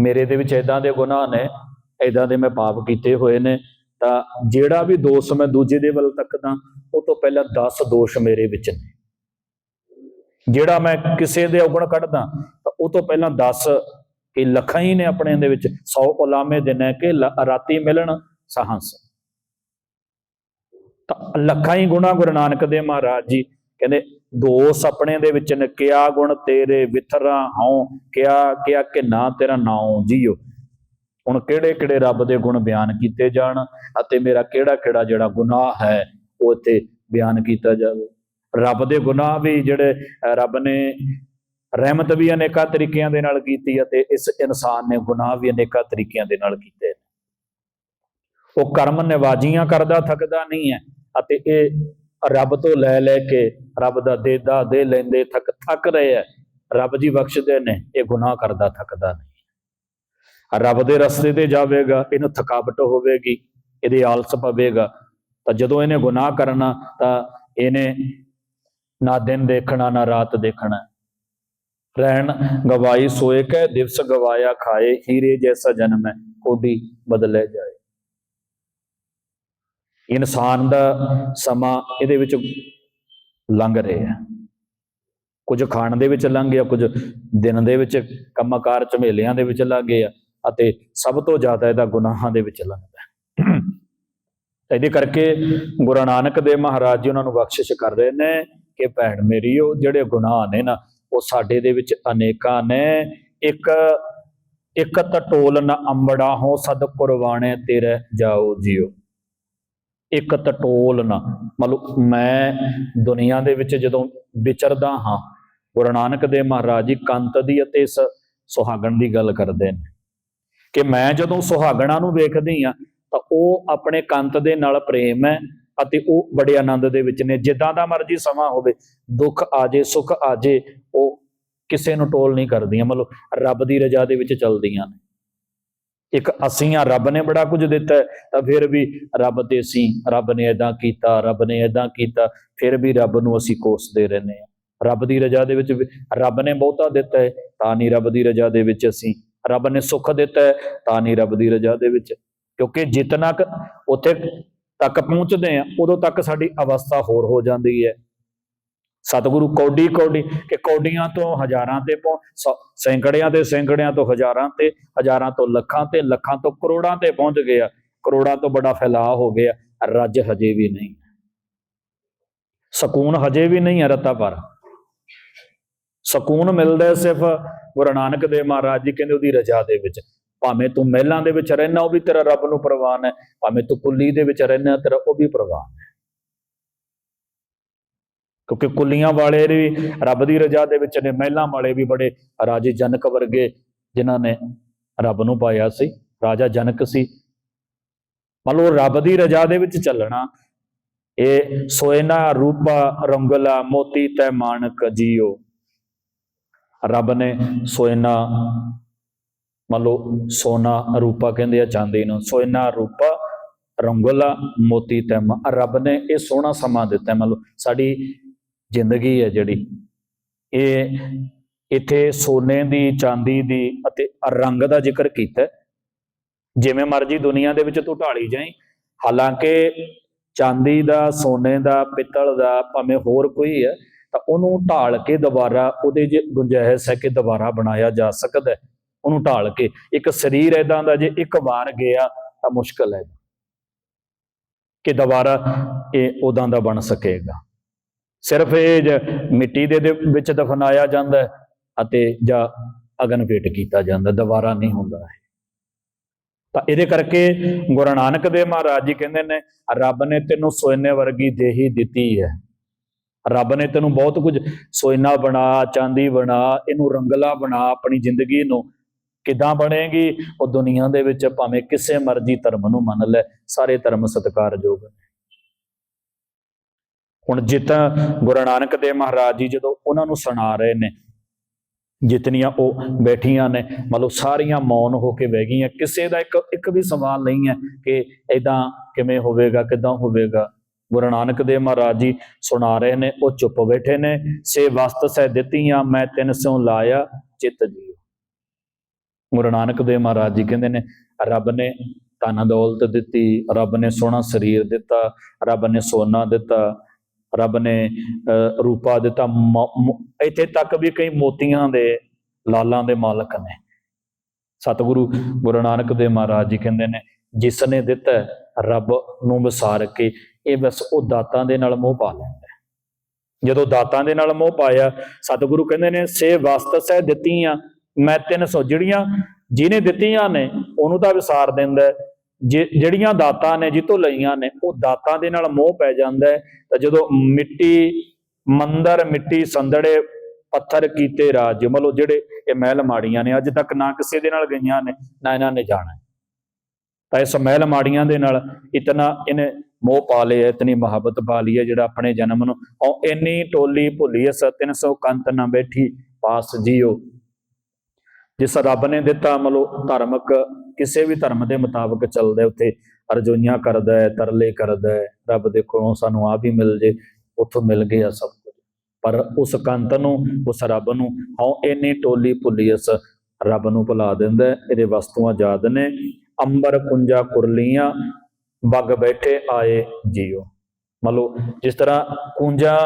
ਮੇਰੇ ਦੇ ਵਿੱਚ ਇਦਾਂ ਦੇ ਗੁਨਾਹ ਨੇ ਇਦਾਂ ਦੇ ਮੈਂ ਪਾਪ ਕੀਤੇ ਹੋਏ ਨੇ, ਤਾਂ ਜਿਹੜਾ ਵੀ ਦੋਸ਼ ਮੈਂ ਦੂਜੇ ਦੇ ਵੱਲ ਤੱਕਦਾ, ਉਹ ਤੋਂ ਪਹਿਲਾਂ 10 ਦੋਸ਼ ਮੇਰੇ ਵਿੱਚ ਨੇ। ਜਿਹੜਾ ਮੈਂ ਕਿਸੇ ਦੇ ਔਗਣ ਕੱਢਦਾ, ਤਾਂ ਉਹ ਤੋਂ ਪਹਿਲਾਂ 10 ਕਿ ਲੱਖਾਂ ਹੀ ਨੇ ਆਪਣੇ ਦੇ ਵਿੱਚ 100 ਉਲਾਮੇ ਦਿਨ ਕਿ ਲ- ਰਾਤੀ ਮਿਲਣ ਸਹੰਸ। ਤਾਂ ਲੱਖਾਂ ਹੀ ਗੁਣਾ ਗੁਰੂ ਨਾਨਕ ਦੇਵ ਮਹਾਰਾਜ ਜੀ, ਕਹਿੰਦੇ ਦੋ ਆਪਣੇ ਦੇ ਵਿੱਚ ਨੇ ਕਿਆ ਗੁਣ ਤੇਰੇ ਵਿਥਰਾ ਹਉ, ਕਿਆ ਕਿਆ ਕਿ ਨਾ ਤੇਰਾ ਨਾਉ ਜੀਓ। ਹੁਣ ਕਿਹੜੇ ਕਿਹੜੇ ਰੱਬ ਦੇ ਗੁਣ ਬਿਆਨ ਕੀਤੇ ਜਾਣ ਅਤੇ ਮੇਰਾ ਕਿਹੜਾ ਕਿਹੜਾ ਜਿਹੜਾ ਗੁਨਾਹ ਹੈ, ਉਹ ਇੱਥੇ ਬਿਆਨ ਕੀਤਾ ਜਾਵੇ। ਰੱਬ ਦੇ ਗੁਨਾਹ ਵੀ ਜਿਹੜੇ ਰੱਬ ਨੇ ਰਹਿਮਤ ਵੀ ਅਨੇਕਾਂ ਤਰੀਕਿਆਂ ਦੇ ਨਾਲ ਕੀਤੀ ਅਤੇ ਇਸ ਇਨਸਾਨ ਨੇ ਗੁਨਾਹ ਵੀ ਅਨੇਕਾਂ ਤਰੀਕਿਆਂ ਦੇ ਨਾਲ ਕੀਤੇ ਉਹ ਕਰਮ ਨਿਵਾਜੀਆਂ ਕਰਦਾ, ਥੱਕਦਾ ਨਹੀਂ ਹੈ ਅਤੇ ਇਹ ਰੱਬ ਤੋਂ ਲੈ ਲੈ ਕੇ ਰੱਬ ਦਾ ਦੇਦਾ ਦੇ ਲੈਂਦੇ ਥੱਕ ਥੱਕ ਰਹੇ ਹੈ ਰੱਬ ਜੀ ਬਖਸ਼ਦੇ ਨੇ, ਇਹ ਗੁਨਾਹ ਕਰਦਾ, ਥੱਕਦਾ ਨਹੀਂ। ਰੱਬ ਦੇ ਰਸਤੇ ਤੇ ਜਾਵੇਗਾ, ਇਹਨੂੰ ਥਕਾਵਟ ਹੋਵੇਗੀ, ਇਹਦੇ ਆਲਸ ਪਵੇਗਾ। ਤਾਂ ਜਦੋਂ ਇਹਨੇ ਗੁਨਾਹ ਕਰਨਾ, ਤਾਂ ਇਹਨੇ ਨਾ ਦਿਨ ਦੇਖਣਾ, ਨਾ ਰਾਤ ਦੇਖਣਾ। ਰਹਿਣ ਗਵਾਈ ਸੋਏ ਕੈ ਦਿਵਸ ਗਵਾਇਆ ਖਾਏ, ਹੀਰੇ ਜੈਸਾ ਜਨਮ ਹੈ, ਕੋਡੀ ਬਦਲੇ ਜਾਏ। ਇਨਸਾਨ ਦਾ ਸਮਾਂ ਇਹਦੇ ਵਿੱਚ ਲੰਘ ਰਿਹਾ ਕੁਝ ਖਾਣ ਦੇ ਵਿੱਚ ਲੰਘ ਗਿਆ, ਕੁਝ ਦਿਨ ਦੇ ਵਿੱਚ ਕੰਮਕਾਰ ਝਮੇਲਿਆਂ ਦੇ ਵਿੱਚ ਲੰਘ ਗਿਆ ਅਤੇ ਸਭ ਤੋਂ ਜ਼ਿਆਦਾ ਇਹਦਾ ਗੁਨਾਹਾਂ ਦੇ ਵਿੱਚ ਲੰਘਦਾ ਇਹਦੇ ਕਰਕੇ ਗੁਰੂ ਨਾਨਕ ਦੇਵ ਮਹਾਰਾਜ ਜੀ ਉਹਨਾਂ ਨੂੰ ਬਖਸ਼ਿਸ਼ ਕਰ ਰਹੇ ਨੇ ਕਿ ਭੈਣ ਮੇਰੀ, ਉਹ ਜਿਹੜੇ ਗੁਨਾਹ ਨੇ ਨਾ, ਉਹ ਸਾਡੇ ਦੇ ਵਿੱਚ ਅਨੇਕਾਂ ਨੇ। ਇੱਕ ਇੱਕ ਟਟੋਲ ਨ ਅੰਬੜਾ ਹੋ ਸਦ ਕੁਰਬਾਨੇ ਤੇਰੇ ਜਾਓ ਜਿਓ। ਇੱਕ ਟਟੋਲ ਨਾ। ਮਤਲਬ ਮੈਂ ਦੁਨੀਆ ਦੇ ਵਿੱਚ ਜਦੋਂ ਵਿਚਰਦਾ ਹਾਂ, ਗੁਰੂ ਨਾਨਕ ਦੇਵ ਮਹਾਰਾਜ ਜੀ ਕੰਤ ਦੀ ਅਤੇ ਇਸ ਸੁਹਾਗਣ ਦੀ ਗੱਲ ਕਰਦੇ ਨੇ। ਕਿ ਮੈਂ ਜਦੋਂ ਸੁਹਾਗਣਾ ਨੂੰ ਵੇਖਦੀ ਆ ਤਾਂ ਉਹ ਆਪਣੇ ਕੰਤ ਦੇ ਨਾਲ ਪ੍ਰੇਮ ਹੈ ਅਤੇ ਉਹ ਬੜੇ ਆਨੰਦ ਦੇ ਵਿੱਚ ਨੇ। ਜਿੱਦਾਂ ਦਾ ਮਰਜ਼ੀ ਸਮਾਂ ਹੋਵੇ, ਦੁੱਖ ਆ ਜੇ, ਸੁੱਖ ਆ ਜੇ, ਉਹ ਕਿਸੇ ਨੂੰ ਟੋਲ ਨਹੀਂ ਕਰਦੀਆਂ। ਮਤਲਬ ਰੱਬ ਦੀ ਰਜ਼ਾ ਦੇ ਵਿੱਚ ਚੱਲਦੀਆਂ ਨੇ। ਇੱਕ ਅਸੀਂ ਆ ਰੱਬ ਨੇ ਬੜਾ ਕੁਝ ਦਿੱਤਾ ਹੈ, ਤਾਂ ਫਿਰ ਵੀ ਰੱਬ ਤੇ ਅਸੀਂ ਰੱਬ ਨੇ ਇਦਾਂ ਕੀਤਾ ਰੱਬ ਨੇ ਇਦਾਂ ਕੀਤਾ ਫਿਰ ਵੀ ਰੱਬ ਨੂੰ ਅਸੀਂ ਕੋਸਦੇ ਰਹਿੰਦੇ ਆ ਰੱਬ ਦੀ ਰਜ਼ਾ ਦੇ ਵਿੱਚ ਰੱਬ ਨੇ ਬਹੁਤਾ ਦਿੱਤਾ ਹੈ ਤਾਂ ਨਹੀਂ ਰੱਬ ਦੀ ਰਜ਼ਾ ਦੇ ਵਿੱਚ ਅਸੀਂ ਰੱਬ ਨੇ ਸੁੱਖ ਦਿੱਤਾ ਹੈ ਤਾਂ ਨਹੀਂ ਰੱਬ ਦੀ ਰਜ਼ਾ ਦੇ ਵਿੱਚ। ਕਿਉਂਕਿ ਜਿਤਨਾ ਕੁ ਉੱਥੇ ਤੱਕ ਪਹੁੰਚਦੇ ਆ ਉਦੋਂ ਤੱਕ ਸਾਡੀ ਅਵਸਥਾ ਹੋਰ ਹੋ ਜਾਂਦੀ ਹੈ। ਸਤਿਗੁਰੂ ਕੌਡੀ ਕੌਡੀ ਕਿ ਕੌਡੀਆਂ ਤੋਂ ਹਜ਼ਾਰਾਂ ਤੇ ਪਹੁੰ- ਸੌ- ਸੈਂਕੜਿਆਂ ਤੇ ਸੈਂਕੜਿਆਂ ਤੋਂ ਹਜ਼ਾਰਾਂ ਤੇ, ਹਜ਼ਾਰਾਂ ਤੋਂ ਲੱਖਾਂ ਤੇ, ਲੱਖਾਂ ਤੋਂ ਕਰੋੜਾਂ ਤੇ ਪਹੁੰਚ ਗਿਆ। ਕਰੋੜਾਂ ਤੋਂ ਬੜਾ ਫੈਲਾਅ ਹੋ ਗਿਆ। ਰੱਜ ਹਜੇ ਵੀ ਨਹੀਂ। ਸਕੂਨ ਹਜੇ ਵੀ ਨਹੀਂ ਹੈ ਰਤਾ ਪਰ। ਸਕੂਨ ਮਿਲਦਾ ਸਿਰਫ ਗੁਰੂ ਨਾਨਕ ਦੇਵ ਮਹਾਰਾਜ ਜੀ ਕਹਿੰਦੇ ਉਹਦੀ ਰਜ਼ਾ ਦੇ ਵਿੱਚ। ਭਾਵੇਂ ਤੂੰ ਮਹਿਲਾਂ ਦੇ ਵਿੱਚ ਰਹਿਣਾ, ਉਹ ਵੀ ਤੇਰਾ ਰੱਬ ਨੂੰ ਪ੍ਰਵਾਨ ਹੈ। ਭਾਵੇਂ ਤੂੰ ਕੁੱਲੀ ਦੇ ਵਿੱਚ ਰਹਿਣਾ, ਤੇਰਾ ਉਹ ਵੀ ਪ੍ਰਵਾਨ ਹੈ। ਕਿਉਂਕਿ ਕੁੱਲੀਆਂ ਵਾਲੇ ਵੀ ਰੱਬ ਦੀ ਰਜ਼ਾ ਦੇ ਵਿੱਚ ਨੇ, ਮਹਿਲਾਂ ਵਾਲੇ ਵੀ ਬੜੇ ਰਾਜੇ ਜਨਕ ਵਰਗੇ ਜਿਨ੍ਹਾਂ ਨੇ ਰੱਬ ਨੂੰ ਪਾਇਆ ਸੀ, ਰਾਜਾ ਜਨਕ ਸੀ। ਮੰਨ ਲਓ ਰੱਬ ਦੀ ਰਜ਼ਾ ਦੇ ਵਿੱਚ ਚੱਲਣਾ, ਇਹ ਸੋਇਨਾ ਰੂਪਾ, ਰੰਗਲਾ, ਮੋਤੀ ਤੈ ਮਾਨਕ ਜੀਓ। ਰੱਬ ਨੇ ਸੋਇਨਾ ਮੰਨ ਲਓ ਸੋਨਾ, ਰੂਪਾ ਕਹਿੰਦੇ ਆ ਚਾਂਦੀ ਨੂੰ ਸੋਇਨਾ ਰੂਪਾ, ਰੰਗਲਾ, ਮੋਤੀ ਤੈ ਰੱਬ ਨੇ ਇਹ ਸੋਹਣਾ ਸਮਾਂ ਦਿੱਤਾ। ਮੰਨ ਲਓ ਸਾਡੀ ਜ਼ਿੰਦਗੀ ਹੈ ਜਿਹੜੀ। ਇਹ ਇੱਥੇ ਸੋਨੇ ਦੀ, ਚਾਂਦੀ ਦੀ ਅਤੇ ਰੰਗ ਦਾ ਜ਼ਿਕਰ ਕੀਤਾ। ਜਿਵੇਂ ਮਰਜ਼ੀ ਦੁਨੀਆ ਦੇ ਵਿੱਚ ਤੂੰ ਢਾਲੀ ਜਾਈ, ਹਾਲਾਂਕਿ ਚਾਂਦੀ ਦਾ, ਸੋਨੇ ਦਾ, ਪਿੱਤਲ ਦਾ ਭਾਵੇਂ ਹੋਰ ਕੋਈ ਹੈ, ਤਾਂ ਉਹਨੂੰ ਢਾਲ ਕੇ ਦੁਬਾਰਾ, ਉਹਦੇ ਜੇ ਗੁੰਜਾਇਸ਼ ਹੈ ਕਿ ਦੁਬਾਰਾ ਬਣਾਇਆ ਜਾ ਸਕਦਾ ਹੈ। ਉਹਨੂੰ ਢਾਲ ਕੇ, ਇੱਕ ਸਰੀਰ ਐਦਾਂ ਦਾ ਜੇ ਇੱਕ ਵਾਰ ਗਿਆ, ਤਾਂ ਮੁਸ਼ਕਲ ਹੈ। ਕਿ ਦੁਬਾਰਾ ਇਹ ਉਦਾਂ ਦਾ ਬਣ ਸਕੇਗਾ। ਸਿਰਫ ਇਹ ਜ ਮਿੱਟੀ ਦੇ ਵਿੱਚ ਦਫਨਾਇਆ ਜਾਂਦਾ ਅਤੇ ਜਾਂ ਅਗਨ ਭੇਟ ਕੀਤਾ ਜਾਂਦਾ ਦੁਬਾਰਾ ਨਹੀਂ ਹੁੰਦਾ ਤਾਂ ਇਹਦੇ ਕਰਕੇ ਗੁਰੂ ਨਾਨਕ ਦੇਵ ਮਹਾਰਾਜ ਜੀ ਕਹਿੰਦੇ ਨੇ, ਰੱਬ ਨੇ ਤੈਨੂੰ ਸੋਇਨੇ ਵਰਗੀ ਦੇਹੀ ਦਿੱਤੀ ਹੈ। ਰੱਬ ਨੇ ਤੈਨੂੰ ਬਹੁਤ ਕੁਝ ਸੋਇਨਾ ਬਣਾ, ਚਾਂਦੀ ਬਣਾ, ਇਹਨੂੰ ਰੰਗਲਾ ਬਣਾ, ਆਪਣੀ ਜ਼ਿੰਦਗੀ ਨੂੰ ਕਿਦਾਂ ਬਣੇਗੀ, ਉਹ ਦੁਨੀਆ ਦੇ ਵਿੱਚ ਭਾਵੇਂ ਕਿਸੇ ਮਰਜ਼ੀ ਧਰਮ ਨੂੰ ਮੰਨ ਲੈ, ਸਾਰੇ ਧਰਮ ਸਤਿਕਾਰਯੋਗ ਨੇ। ਹੁਣ ਜਿੱਦਾਂ ਗੁਰੂ ਨਾਨਕ ਦੇਵ ਮਹਾਰਾਜ ਜੀ ਜਦੋਂ ਉਹਨਾਂ ਨੂੰ ਸੁਣਾ ਰਹੇ ਨੇ, ਜਿਤਨੀਆਂ ਉਹ ਬੈਠੀਆਂ ਨੇ, ਮਤਲਬ ਸਾਰੀਆਂ ਮੌਨ ਹੋ ਕੇ ਬਹਿ ਗਈਆਂ, ਕਿਸੇ ਦਾ ਇੱਕ ਇੱਕ ਵੀ ਸਵਾਲ ਨਹੀਂ ਹੈ ਕਿ ਐਦਾਂ ਕਿਵੇਂ ਹੋਵੇਗਾ, ਕਿਦਾਂ ਹੋਵੇਗਾ। ਗੁਰੂ ਨਾਨਕ ਦੇਵ ਮਹਾਰਾਜ ਜੀ ਸੁਣਾ ਰਹੇ ਨੇ, ਉਹ ਚੁੱਪ ਬੈਠੇ ਨੇ, ਸੇ ਵਸਤ ਸਹਿ ਦਿੱਤੀਆਂ, ਮੈਂ ਤਿੰਨ ਸਿਉ ਲਾਇਆ, ਚਿੱਤ ਜੀਓ। ਗੁਰੂ ਨਾਨਕ ਦੇਵ ਮਹਾਰਾਜ ਜੀ ਕਹਿੰਦੇ ਨੇ, ਰੱਬ ਨੇ ਧਨ ਦੌਲਤ ਦਿੱਤੀ, ਰੱਬ ਨੇ ਸੋਹਣਾ ਸਰੀਰ ਦਿੱਤਾ, ਰੱਬ ਨੇ ਸੋਨਾ ਦਿੱਤਾ ਰੱਬ ਨੇ ਅਹ, ਰੂਪਾ ਦਿੱਤਾ ਇੱਥੇ ਤੱਕ ਵੀ ਕਈ ਮੋਤੀਆਂ ਦੇ ਲਾਲਾਂ ਦੇ ਮਾਲਕ ਨੇ। ਸਤਿਗੁਰੂ ਗੁਰੂ ਨਾਨਕ ਦੇਵ ਮਹਾਰਾਜ ਜੀ ਕਹਿੰਦੇ ਨੇ ਜਿਸ ਨੇ ਦਿੱਤਾ ਰੱਬ ਨੂੰ ਵਿਸਾਰ ਕੇ ਇਹ ਬਸ ਉਹ ਦਾਤਾਂ ਦੇ ਨਾਲ ਮੋਹ ਪਾ ਲੈਂਦਾ ਜਦੋਂ ਦਾਤਾਂ ਦੇ ਨਾਲ ਮੋਹ ਪਾਇਆ ਸਤਿਗੁਰੂ ਕਹਿੰਦੇ ਨੇ ਸੇ ਵਸਤ ਸਹਿ ਦਿੱਤੀਆਂ ਮੈਂ ਤਿੰਨ ਸੌ ਜਿਹੜੀਆਂ ਜਿਹਨੇ ਦਿੱਤੀਆਂ ਨੇ ਉਹਨੂੰ ਤਾਂ ਵਿਸਾਰ ਦਿੰਦਾ ਜਿਹੜੀਆਂ ਦਾਤਾਂ ਨੇ ਜਿੱਤੋਂ ਲਈਆਂ ਨੇ, ਉਹ ਦਾਤਾਂ ਦੇ ਨਾਲ ਮੋਹ ਪੈ ਜਾਂਦਾ ਹੈ। ਤਾਂ ਜਦੋਂ ਮਿੱਟੀ ਮੰਦਰ, ਮਿੱਟੀ ਸੰਦੜੇ ਪੱਥਰ ਕੀਤੇ ਰਾਜ, ਮਤਲਬ ਜਿਹੜੇ ਇਹ ਮਹਿਲ ਮਾੜੀਆਂ ਨੇ, ਅੱਜ ਤੱਕ ਨਾ ਕਿਸੇ ਦੇ ਨਾਲ ਗਈਆਂ ਨੇ, ਨਾ ਇਹਨਾਂ ਨੇ ਜਾਣਾ ਤਾਂ ਇਸ ਮਹਿਲ ਮਾੜੀਆਂ ਦੇ ਨਾਲ ਇਤਨਾ ਇਹਨੇ ਮੋਹ ਪਾ ਲਿਆ, ਇਤਨੀ ਮੁਹੱਬਤ ਪਾ ਲਈ ਹੈ, ਜਿਹੜਾ ਆਪਣੇ ਜਨਮ ਨੂੰ। ਉਹ ਇੰਨੀ ਟੋਲੀ ਭੁੱਲੀ ਐ 300 ਕੰਤ ਨਾ ਬੈਠੀ ਪਾਸ ਜੀਓ। ਜਿਸ ਰੱਬ ਨੇ ਦਿੱਤਾ, ਮਤਲਬ ਧਾਰਮਿਕ ਕਿਸੇ ਵੀ ਧਰਮ ਦੇ ਮੁਤਾਬਕ ਚੱਲਦਾ ਉੱਥੇ ਅਰਜ਼ੋਈਆਂ ਕਰਦਾ ਹੈ, ਤਰਲੇ ਕਰਦਾ ਹੈ, ਰੱਬ ਦੇ ਕੋਲੋਂ ਸਾਨੂੰ ਆ ਵੀ ਮਿਲ ਜੇ, ਉੱਥੋਂ ਮਿਲ ਗਿਆ ਸਭ ਕੁਝ। ਪਰ ਉਸ ਕੰਤ ਨੂੰ, ਉਸ ਰੱਬ ਨੂੰ, ਹਉ ਇੰਨੀ ਟੋਲੀ ਭੁੱਲੀ ਅਸ, ਰੱਬ ਨੂੰ ਭੁਲਾ ਦਿੰਦਾ ਇਹਦੇ ਵਸਤੂਆਂ ਯਾਦ ਨੇ। ਅੰਬਰ ਕੁੰਜਾ ਕੁਰਲੀਆਂ ਬੱਗ ਬੈਠੇ ਆਏ ਜੀਓ। ਮੰਨ ਲਓ ਜਿਸ ਤਰ੍ਹਾਂ ਕੁੰਜਾ,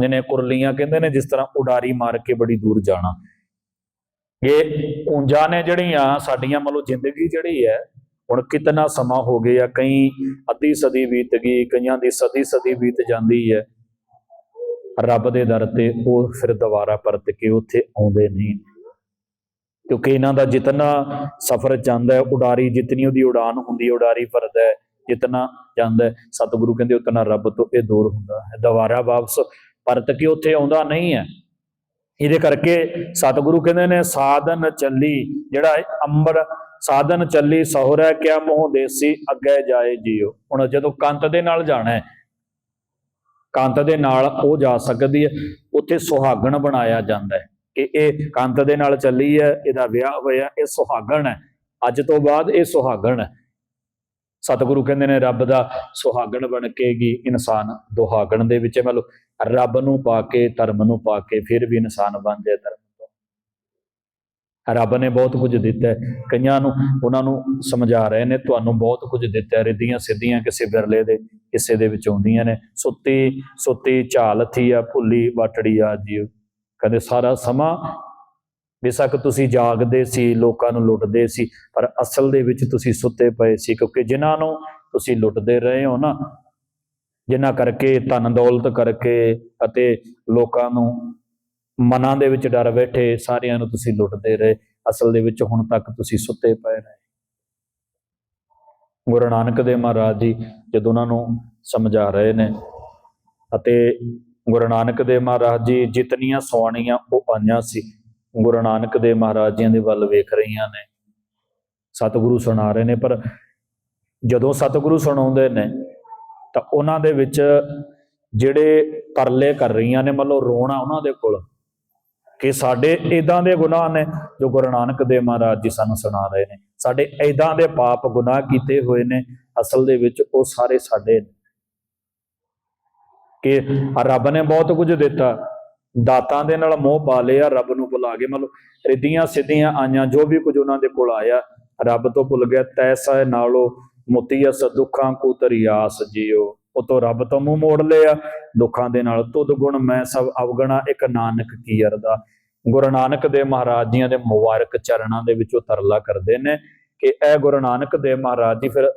ਜਿਹਨੇ ਕੁਰਲੀਆਂ ਕਹਿੰਦੇ ਨੇ, ਜਿਸ ਤਰ੍ਹਾਂ ਉਡਾਰੀ ਮਾਰ ਕੇ ਬੜੀ ਦੂਰ ਜਾਣਾ। ਇਹ ਕੁੰਜਾ ਨੇ ਜਿਹੜੀਆਂ ਸਾਡੀਆਂ ਮਤਲਬ ਜ਼ਿੰਦਗੀ ਜਿਹੜੀ ਹੈ, ਹੁਣ ਕਿਤਨਾ ਸਮਾਂ ਹੋ ਗਿਆ, ਕਈ ਅੱਧੀ ਸਦੀ ਬੀਤ ਗਈ, ਕਈਆਂ ਦੀ ਸਦੀ ਸਦੀ ਬੀਤ ਜਾਂਦੀ ਹੈ। ਰੱਬ ਦੇ ਦਰ ਤੇ ਉਹ ਫਿਰ ਦੁਬਾਰਾ ਪਰਤ ਕੇ ਉੱਥੇ ਆਉਂਦੇ ਨਹੀਂ। ਕਿਉਂਕਿ ਇਹਨਾਂ ਦਾ ਜਿਤਨਾ ਸਫ਼ਰ ਜਾਂਦਾ ਹੈ, ਉਡਾਰੀ ਜਿਤਨੀ ਉਹਦੀ ਉਡਾਨ ਹੁੰਦੀ ਉਡਾਰੀ ਪਰਦਾ ਹੈ, ਜਿਤਨਾ ਜਾਂਦਾ ਸਤਿਗੁਰੂ ਕਹਿੰਦੇ ਉਤਨਾ ਰੱਬ ਤੋਂ ਇਹ ਦੂਰ ਹੁੰਦਾ ਹੈ। ਦੁਬਾਰਾ ਵਾਪਸ ਪਰਤ ਕੇ ਉੱਥੇ ਆਉਂਦਾ ਨਹੀਂ ਹੈ। ਇਹਦੇ ਕਰਕੇ ਸਤਿਗੁਰੂ ਕਹਿੰਦੇ ਨੇ, ਸਾਧਨ ਚੱਲੀ ਜਿਹੜਾ ਅੰਬਰ, ਸਾਧਨ ਚੱਲੀ ਸਹੁਰਾ ਕਿਆ ਮੋਹ ਦੇਸੀ, ਅੱਗੇ ਜਾਏ ਜੀਓ ਹੁਣ ਜਦੋਂ ਕੰਤ ਦੇ ਨਾਲ ਜਾਣਾ ਹੈ, ਕੰਤ ਦੇ ਨਾਲ ਉਹ ਜਾ ਸਕਦੀ ਹੈ, ਉੱਥੇ ਸੁਹਾਗਣ ਬਣਾਇਆ ਜਾਂਦਾ ਹੈ ਕਿ ਇਹ ਕੰਤ ਦੇ ਨਾਲ ਚੱਲੀ ਹੈ, ਇਹਦਾ ਵਿਆਹ ਹੋਇਆ, ਇਹ ਸੁਹਾਗਣ ਹੈ। ਅੱਜ ਤੋਂ ਬਾਅਦ ਇਹ ਸੁਹਾਗਣ ਹੈ। ਸਤਿਗੁਰੂ ਕਹਿੰਦੇ ਨੇ, ਰੱਬ ਦਾ ਸੁਹਾਗਣ ਬਣ ਕੇ ਹੀ ਇਨਸਾਨ ਦੁਹਾਗਣ ਦੇ ਵਿੱਚ ਮਤਲਬ ਰੱਬ ਨੂੰ ਪਾ ਕੇ, ਧਰਮ ਨੂੰ ਪਾ ਕੇ ਫਿਰ ਵੀ ਇਨਸਾਨ ਬਣ ਜਾਏ ਧਰਮ ਰੱਬ ਨੇ ਬਹੁਤ ਕੁਝ ਦਿੱਤਾ ਕਈਆਂ ਨੂੰ, ਉਹਨਾਂ ਨੂੰ ਸਮਝਾ ਰਹੇ ਨੇ, ਤੁਹਾਨੂੰ ਬਹੁਤ ਕੁਝ ਦਿੱਤਾ ਹੈ, ਰਿੱਧੀਆਂ ਸਿੱਧੀਆਂ ਕਿਸੇ ਬਿਰਲੇ ਦੇ ਹਿੱਸੇ ਦੇ ਵਿੱਚ ਆਉਂਦੀਆਂ ਨੇ। ਸੁੱਤੀ ਸੁੱਤੀ ਝਾਲ ਥੀ ਆ ਭੁੱਲੀ ਬਾਟੜੀ ਆ ਜੀਓ। ਕਹਿੰਦੇ, ਸਾਰਾ ਸਮਾਂ ਬੇਸ਼ੱਕ ਤੁਸੀਂ ਜਾਗਦੇ ਸੀ, ਲੋਕਾਂ ਨੂੰ ਲੁੱਟਦੇ ਸੀ, ਪਰ ਅਸਲ ਦੇ ਵਿੱਚ ਤੁਸੀਂ ਸੁੱਤੇ ਪਏ ਸੀ, ਕਿਉਂਕਿ ਜਿਨ੍ਹਾਂ ਨੂੰ ਤੁਸੀਂ ਲੁੱਟਦੇ ਰਹੇ ਹੋ ਨਾ, ਜਿਨ੍ਹਾਂ ਕਰਕੇ ਧਨ ਦੌਲਤ ਕਰਕੇ ਅਤੇ ਲੋਕਾਂ ਨੂੰ ਮਨਾਂ ਦੇ ਵਿੱਚ ਡਰ ਬੈਠੇ, ਸਾਰਿਆਂ ਨੂੰ ਤੁਸੀਂ ਲੁੱਟਦੇ ਰਹੇ, ਅਸਲ ਦੇ ਵਿੱਚ ਹੁਣ ਤੱਕ ਤੁਸੀਂ ਸੁੱਤੇ ਪਏ ਰਹੇ। ਗੁਰੂ ਨਾਨਕ ਦੇਵ ਮਹਾਰਾਜ ਜੀ ਜਦੋਂ ਉਹਨਾਂ ਨੂੰ ਸਮਝਾ ਰਹੇ ਨੇ ਅਤੇ ਗੁਰੂ ਨਾਨਕ ਦੇਵ ਮਹਾਰਾਜ ਜੀ ਜਿਤਨੀਆਂ ਸਵਾਣੀਆਂ ਉਹ ਆਈਆਂ ਸੀ ਗੁਰੂ ਨਾਨਕ ਦੇਵ ਮਹਾਰਾਜ ਜੀਆਂ ਦੇ ਵੱਲ ਵੇਖ ਰਹੀਆਂ ਨੇ। ਸਤਿਗੁਰੂ ਸੁਣਾ ਰਹੇ ਨੇ, ਪਰ ਜਦੋਂ ਸਤਿਗੁਰੂ ਸੁਣਾਉਂਦੇ ਨੇ, ਤਾਂ ਉਹਨਾਂ ਦੇ ਵਿੱਚ ਜਿਹੜੇ ਤਰਲੇ ਕਰ ਰਹੀਆਂ ਨੇ, ਮਤਲਬ ਰੋਣਾ ਉਹਨਾਂ ਦੇ ਕੋਲ, ਕਿ ਸਾਡੇ ਇਦਾਂ ਦੇ ਗੁਨਾਹ ਨੇ ਜੋ ਗੁਰੂ ਨਾਨਕ ਦੇਵ ਮਹਾਰਾਜ ਜੀ ਸਾਨੂੰ ਸੁਣਾ ਰਹੇ ਨੇ। ਸਾਡੇ ਇਦਾਂ ਦੇ ਪਾਪ ਗੁਨਾਹ ਕੀਤੇ ਹੋਏ ਨੇ, ਅਸਲ ਦੇ ਵਿੱਚ ਉਹ ਸਾਰੇ ਸਾਡੇ ਕਿ ਰੱਬ ਨੇ ਬਹੁਤ ਕੁਝ ਦਿੱਤਾ। ਦਾਤਾਂ ਦੇ ਨਾਲ ਮੋਹ ਪਾ ਲਿਆ, ਰੱਬ ਨੂੰ ਭੁਲਾ ਕੇ, ਮਤਲਬ ਰਿੱਧੀਆਂ ਸਿੱਧੀਆਂ ਆਈਆਂ, ਜੋ ਵੀ ਕੁਝ ਉਹਨਾਂ ਦੇ ਕੋਲ ਆਇਆ, ਰੱਬ ਤੋਂ ਭੁੱਲ ਗਿਆ ਤੈਸਾ ਨਾਲੋਂ ਮੁਤੀਅਸ ਦੁੱਖਾਂ ਕੋ ਤਰੀਆਸ ਜਿਓ। ਉਹ ਰੱਬ ਤੋਂ ਮੂੰਹ ਮੋੜ ਲਿਆ, ਦੁੱਖਾਂ ਦੇ ਨਾਲ ਤੁਧ ਗੁਣ, ਮੈਂ ਸਭ ਅਵਗਣਾ, ਇੱਕ ਨਾਨਕ ਕੀ ਅਰਦਾ। ਗੁਰੂ ਨਾਨਕ ਦੇ ਮਹਾਰਾਜ ਜੀਆਂ ਦੇ ਮੁਬਾਰਕ ਚਰਨਾਂ ਦੇ ਵਿੱਚੋਂ ਤਰਲਾ ਕਰਦੇ ਨੇ ਕਿ ਇਹ ਗੁਰੂ ਨਾਨਕ ਦੇ ਮਹਾਰਾਜ ਜੀ, ਫਿਰ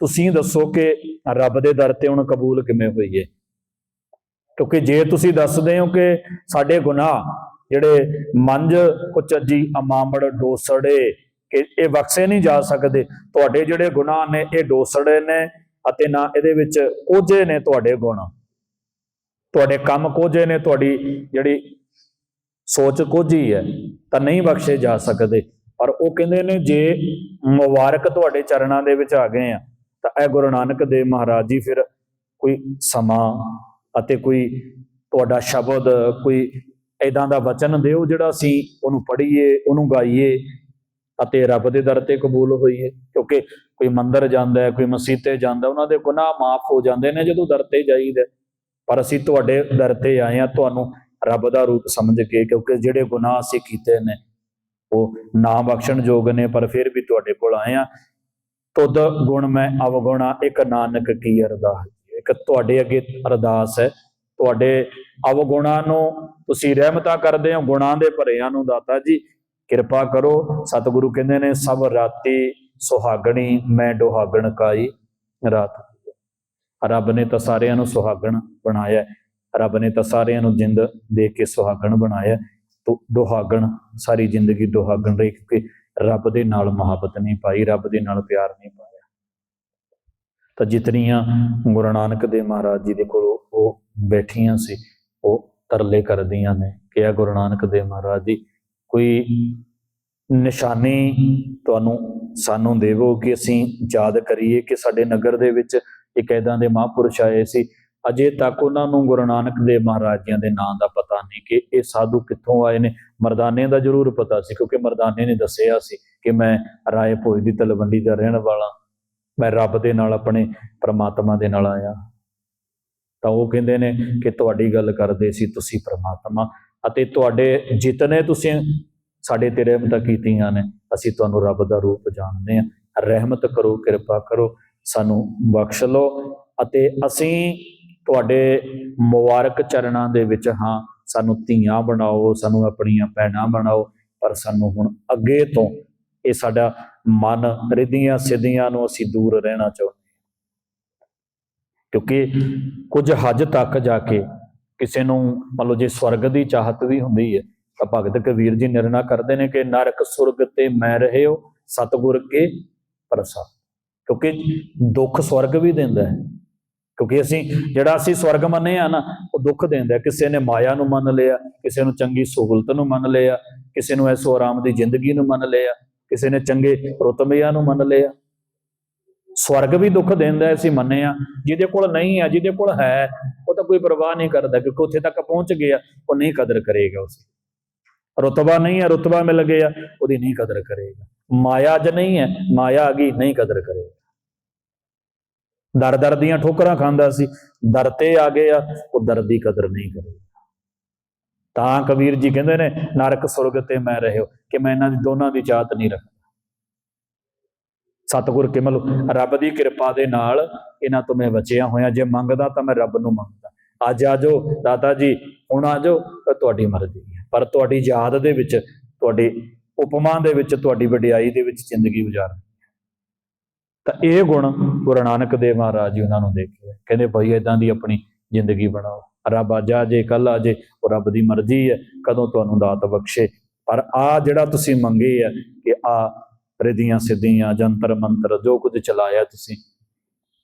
ਤੁਸੀਂ ਦੱਸੋ ਕਿ ਰੱਬ ਦੇ ਦਰ ਤੇ ਹੁਣ ਕਬੂਲ ਕਿਵੇਂ ਹੋਈਏ? ਕਿਉਂਕਿ ਜੇ ਤੁਸੀਂ ਦੱਸਦੇ ਹੋ ਕਿ ਸਾਡੇ ਗੁਨਾਹ ਜਿਹੜੇ ਮੰਜ ਕੁਚੱਜੀ, ਅਮਾਮੜ, ਡੋਸੜੇ ਇਹ ਬਖਸ਼ੇ ਨਹੀਂ ਜਾ ਸਕਦੇ, ਤੁਹਾਡੇ ਜਿਹੜੇ ਗੁਨਾਹ ਨੇ ਇਹ ਡੋਸੜੇ ਨੇ ਅਤੇ ਨਾ ਇਹਦੇ ਵਿੱਚ ਕੋਝੇ ਨੇ ਤੁਹਾਡੇ ਗੁਣ। ਤੁਹਾਡੇ ਕੰਮ ਕੋਝੇ ਨੇ, ਤੁਹਾਡੀ ਜਿਹੜੀ ਸੋਚ ਕੋਝੀ ਹੈ, ਤਾਂ ਨਹੀਂ ਬਖਸ਼ੇ ਜਾ ਸਕਦੇ। ਪਰ ਉਹ ਕਹਿੰਦੇ ਨੇ, ਜੇ ਮੁਬਾਰਕ ਤੁਹਾਡੇ ਚਰਨਾਂ ਦੇ ਵਿੱਚ ਆ ਗਏ ਆ, ਤਾਂ ਇਹ ਗੁਰੂ ਨਾਨਕ ਦੇਵ ਮਹਾਰਾਜ ਜੀ ਫਿਰ ਕੋਈ ਸਮਾਂ ਅਤੇ ਕੋਈ ਤੁਹਾਡਾ ਸ਼ਬਦ, ਕੋਈ ਐਦਾਂ ਦਾ ਵਚਨ ਦਿਓ ਜਿਹੜਾ ਅਸੀਂ ਉਹਨੂੰ ਪੜ੍ਹੀਏ, ਉਹਨੂੰ ਗਾਈਏ ਅਤੇ ਰੱਬ ਦੇ ਦਰ ਤੇ ਕਬੂਲ ਹੋਈਏ। ਕਿਉਂਕਿ ਕੋਈ ਮੰਦਰ ਜਾਂਦਾ ਹੈ, ਕੋਈ ਮਸਜਿਦ ਤੇ ਜਾਂਦਾ, ਉਹਨਾਂ ਦੇ ਗੁਨਾਹ ਮਾਫ ਹੋ ਜਾਂਦੇ ਨੇ ਜਦੋਂ ਦਰ ਤੇ ਜਾਈਦਾ ਪਰ ਅਸੀਂ ਤੁਹਾਡੇ ਦਰ ਤੇ ਆਏ ਆ ਤੁਹਾਨੂੰ ਰੱਬ ਦਾ ਰੂਪ ਸਮਝ ਕੇ, ਕਿਉਂਕਿ ਜਿਹੜੇ ਗੁਨਾਹ ਅਸੀਂ ਕੀਤੇ ਨੇ, ਉਹ ਨਾ ਬਖਸ਼ਣ ਯੋਗ ਨੇ, ਪਰ ਫਿਰ ਵੀ ਤੁਹਾਡੇ ਕੋਲ ਆਏ ਆ ਤੁਧ ਗੁਣ ਮੈਂ ਅਵਗੁਣਾ, ਇੱਕ ਨਾਨਕ ਕੀ ਅਰਦਾਸ ਇੱਕ ਤੁਹਾਡੇ ਅੱਗੇ ਅਰਦਾਸ ਹੈ। ਤੁਹਾਡੇ ਅਵਗੁਣਾਂ ਨੂੰ ਤੁਸੀਂ ਰਹਿਮਤਾ ਕਰਦੇ ਹੋ, ਗੁਣਾਂ ਦੇ ਭਰਿਆਂ ਨੂੰ ਦਾਤਾ ਜੀ, ਕਿਰਪਾ ਕਰੋ। ਸਤਿਗੁਰੂ ਕਹਿੰਦੇ ਨੇ, ਸਭ ਰਾਤੀ ਸੁਹਾਗਣੀ, ਮੈਂ ਡੋਹਾਗਣ ਕਾਈ ਰਾਤ ਰੱਬ ਨੇ ਤਾਂ ਸਾਰਿਆਂ ਨੂੰ ਸੁਹਾਗਣ ਬਣਾਇਆ ਰੱਬ ਨੇ ਤਾਂ ਸਾਰਿਆਂ ਨੂੰ ਜਿੰਦ ਦੇ ਕੇ ਸੁਹਾਗਣ ਬਣਾਇਆ ਹੈ। ਤੋ ਦੁਹਾਗਣ ਸਾਰੀ ਜ਼ਿੰਦਗੀ ਦੁਹਾਗਣ ਰਹੀ ਕੇ ਰੱਬ ਦੇ ਨਾਲ ਮੁਹੱਬਤ ਨਹੀਂ ਪਾਈ, ਰੱਬ ਦੇ ਨਾਲ ਪਿਆਰ ਨਹੀਂ ਪਾਇਆ। ਤਾਂ ਜਿਤਨੀਆਂ ਗੁਰੂ ਨਾਨਕ ਦੇ ਮਹਾਰਾਜ ਜੀ ਦੇ ਕੋਲ ਉਹ ਬੈਠੀਆਂ ਸੀ, ਉਹ ਤਰਲੇ ਕਰਦੀਆਂ ਨੇ ਕਿਹਾ ਗੁਰੂ ਨਾਨਕ ਦੇ ਮਹਾਰਾਜ ਜੀ, ਕੋਈ ਨਿਸ਼ਾਨੀ ਤੁਹਾਨੂੰ ਸਾਨੂੰ ਦੇਵੋ ਕਿ ਅਸੀਂ ਯਾਦ ਕਰੀਏ ਕਿ ਸਾਡੇ ਨਗਰ ਦੇ ਵਿੱਚ ਇੱਕ ਐਦਾਂ ਦੇ ਮਹਾਂਪੁਰਸ਼ ਆਏ ਸੀ। ਅਜੇ ਤੱਕ ਉਹਨਾਂ ਨੂੰ ਗੁਰੂ ਨਾਨਕ ਦੇਵ ਮਹਾਰਾਜ ਜੀਆਂ ਦੇ ਨਾਂ ਦਾ ਪਤਾ ਨਹੀਂ ਕਿ ਇਹ ਸਾਧੂ ਕਿੱਥੋਂ ਆਏ ਨੇ। ਮਰਦਾਨੇ ਦਾ ਜ਼ਰੂਰ ਪਤਾ ਸੀ ਕਿਉਂਕਿ ਮਰਦਾਨੇ ਨੇ ਦੱਸਿਆ ਸੀ ਕਿ ਮੈਂ ਰਾਏ ਭੋਜ ਦੀ ਤਲਵੰਡੀ ਦਾ ਰਹਿਣ ਵਾਲਾ ਮੈਂ ਰੱਬ ਦੇ ਨਾਲ ਆਪਣੇ ਪ੍ਰਮਾਤਮਾ ਦੇ ਨਾਲ ਆਇਆ। ਤਾਂ ਉਹ ਕਹਿੰਦੇ ਨੇ ਕਿ ਤੁਹਾਡੀ ਗੱਲ ਕਰਦੇ ਸੀ ਤੁਸੀਂ ਪਰਮਾਤਮਾ ਅਤੇ ਤੁਹਾਡੇ ਜਿਤਨੇ ਤੁਸੀਂ ਸਾਡੇ ਤੇ ਰਹਿਮਤਾਂ ਕੀਤੀਆਂ ਨੇ, ਅਸੀਂ ਤੁਹਾਨੂੰ ਰੱਬ ਦਾ ਰੂਪ ਜਾਣਦੇ ਹਾਂ। ਰਹਿਮਤ ਕਰੋ, ਕਿਰਪਾ ਕਰੋ, ਸਾਨੂੰ ਬਖਸ਼ ਲਓ ਅਤੇ ਅਸੀਂ ਤੁਹਾਡੇ ਮੁਬਾਰਕ ਚਰਨਾਂ ਦੇ ਵਿੱਚ ਹਾਂ। ਸਾਨੂੰ ਧੀਆਂ ਬਣਾਓ, ਸਾਨੂੰ ਆਪਣੀਆਂ ਭੈਣਾਂ ਬਣਾਓ, ਪਰ ਸਾਨੂੰ ਹੁਣ ਅੱਗੇ ਤੋਂ ਇਹ ਸਾਡਾ ਮਨ ਰਿਧੀਆਂ ਸਿੱਧੀਆਂ ਨੂੰ ਅਸੀਂ ਦੂਰ ਰਹਿਣਾ ਚਾਹੁੰਦੇ ਕਿਉਂਕਿ ਕੁਝ ਹੱਜ ਤੱਕ ਜਾ ਕੇ ਕਿਸੇ ਨੂੰ ਮੰਨ ਲਓ ਜੇ ਸਵਰਗ ਦੀ ਚਾਹਤ ਵੀ ਹੁੰਦੀ ਹੈ, ਤਾਂ ਭਗਤ ਕਬੀਰ ਜੀ ਨਿਰਣਾ ਕਰਦੇ ਨੇ ਕਿ ਨਰਕ ਸੁਰਗ ਤੇ ਮੈਂ ਰਹਿਓ, ਸਤਿਗੁਰ ਕੇ ਪ੍ਰਸਾਦ। ਕਿਉਂਕਿ ਦੁੱਖ ਸਵਰਗ ਵੀ ਦਿੰਦਾ ਹੈ। ਕਿਉਂਕਿ ਅਸੀਂ ਜਿਹੜਾ ਅਸੀਂ ਸਵਰਗ ਮੰਨੇ ਆ ਨਾ, ਉਹ ਦੁੱਖ ਦਿੰਦਾ ਕਿਸੇ ਨੇ ਮਾਇਆ ਨੂੰ ਮੰਨ ਲਿਆ, ਕਿਸੇ ਨੂੰ ਚੰਗੀ ਸਹੂਲਤ ਨੂੰ ਮੰਨ ਲਿਆ, ਕਿਸੇ ਨੂੰ ਐਸੋ ਆਰਾਮ ਦੀ ਜ਼ਿੰਦਗੀ ਨੂੰ ਮੰਨ ਲਿਆ ਕਿਸੇ ਨੇ ਚੰਗੇ ਰੁਤਬਿਆਂ ਨੂੰ ਮੰਨ ਲਿਆ। ਸਵਰਗ ਵੀ ਦੁੱਖ ਦਿੰਦਾ ਅਸੀਂ ਮੰਨੇ ਆ ਜਿਹਦੇ ਕੋਲ ਨਹੀਂ ਆ, ਜਿਹਦੇ ਕੋਲ ਹੈ, ਉਹ ਤਾਂ ਕੋਈ ਪਰਵਾਹ ਨਹੀਂ ਕਰਦਾ ਕਿਉਂਕਿ ਉੱਥੇ ਤੱਕ ਪਹੁੰਚ ਗਿਆ, ਉਹ ਨਹੀਂ ਕਦਰ ਕਰੇਗਾ ਉਸ ਰੁਤਬਾ ਨਹੀਂ ਹੈ ਰੁਤਬਾ ਮਿਲ ਗਿਆ, ਉਹਦੀ ਨਹੀਂ ਕਦਰ ਕਰੇਗਾ। ਮਾਇਆ ਅੱਜ ਨਹੀਂ ਹੈ, ਮਾਇਆ ਆ ਗਈ ਨਹੀਂ ਕਦਰ ਕਰੇਗਾ। ਦਰ ਦਰ ਦੀਆਂ ਠੋਕਰਾਂ ਖਾਂਦਾ ਸੀ, ਦਰ ਤੇ ਆ ਗਿਆ, ਉਹ ਦਰ ਦੀ ਕਦਰ ਨਹੀਂ ਕਰੇਗਾ। ਤਾਂ ਕਬੀਰ ਜੀ ਕਹਿੰਦੇ ਨੇ, ਨਰਕ ਸੁਰਗ ਤੇ ਮੈਂ ਰਹਿਓ, ਕਿ ਮੈਂ ਇਹਨਾਂ ਦੀ ਦੋਨਾਂ ਦੀ ਚਾਹਤ ਨਹੀਂ ਰੱਖਦਾ ਸਤਿਗੁਰ ਕਿਮਲ, ਰੱਬ ਦੀ ਕਿਰਪਾ ਦੇ ਨਾਲ ਇਹਨਾਂ ਤੋਂ ਮੈਂ ਬਚਿਆ ਹੋਇਆ, ਜੇ ਮੰਗਦਾ ਤਾਂ ਮੈਂ ਰੱਬ ਨੂੰ ਮੰਗਦਾ। ਅੱਜ ਆਜੋ ਦਾਤਾ ਜੀ, ਹੁਣ ਆਜੋ ਤਾਂ ਤੁਹਾਡੀ ਮਰਜ਼ੀ ਹੈ। ਪਰ ਤੁਹਾਡੀ ਯਾਦ ਦੇ ਵਿੱਚ, ਤੁਹਾਡੀ ਉਪਮਾ ਦੇ ਵਿੱਚ, ਤੁਹਾਡੀ ਵਡਿਆਈ ਦੇ ਵਿੱਚ ਜ਼ਿੰਦਗੀ ਗੁਜ਼ਾਰਨੀ ਤਾਂ ਇਹ ਗੁਣ ਗੁਰੂ ਨਾਨਕ ਦੇਵ ਮਹਾਰਾਜ ਜੀ ਉਹਨਾਂ ਨੂੰ ਦੇਖੇ ਕਹਿੰਦੇ, ਭਾਈ ਇਦਾਂ ਦੀ ਆਪਣੀ ਜ਼ਿੰਦਗੀ ਬਣਾਓ। ਰੱਬ ਅੱਜ ਆ ਜੇ ਕੱਲ ਆ ਜੇ, ਉਹ ਰੱਬ ਦੀ ਮਰਜ਼ੀ ਹੈ, ਕਦੋਂ ਤੁਹਾਨੂੰ ਦਾਤ ਬਖਸ਼ੇ। ਪਰ ਆ ਜਿਹੜਾ ਤੁਸੀਂ ਮੰਗੇ ਆ ਕਿ ਆ ਰਿਧੀਆਂ ਸਿੱਧੀਆਂ, ਜੰਤਰ ਮੰਤਰ, ਜੋ ਕੁਝ ਚਲਾਇਆ ਤੁਸੀਂ,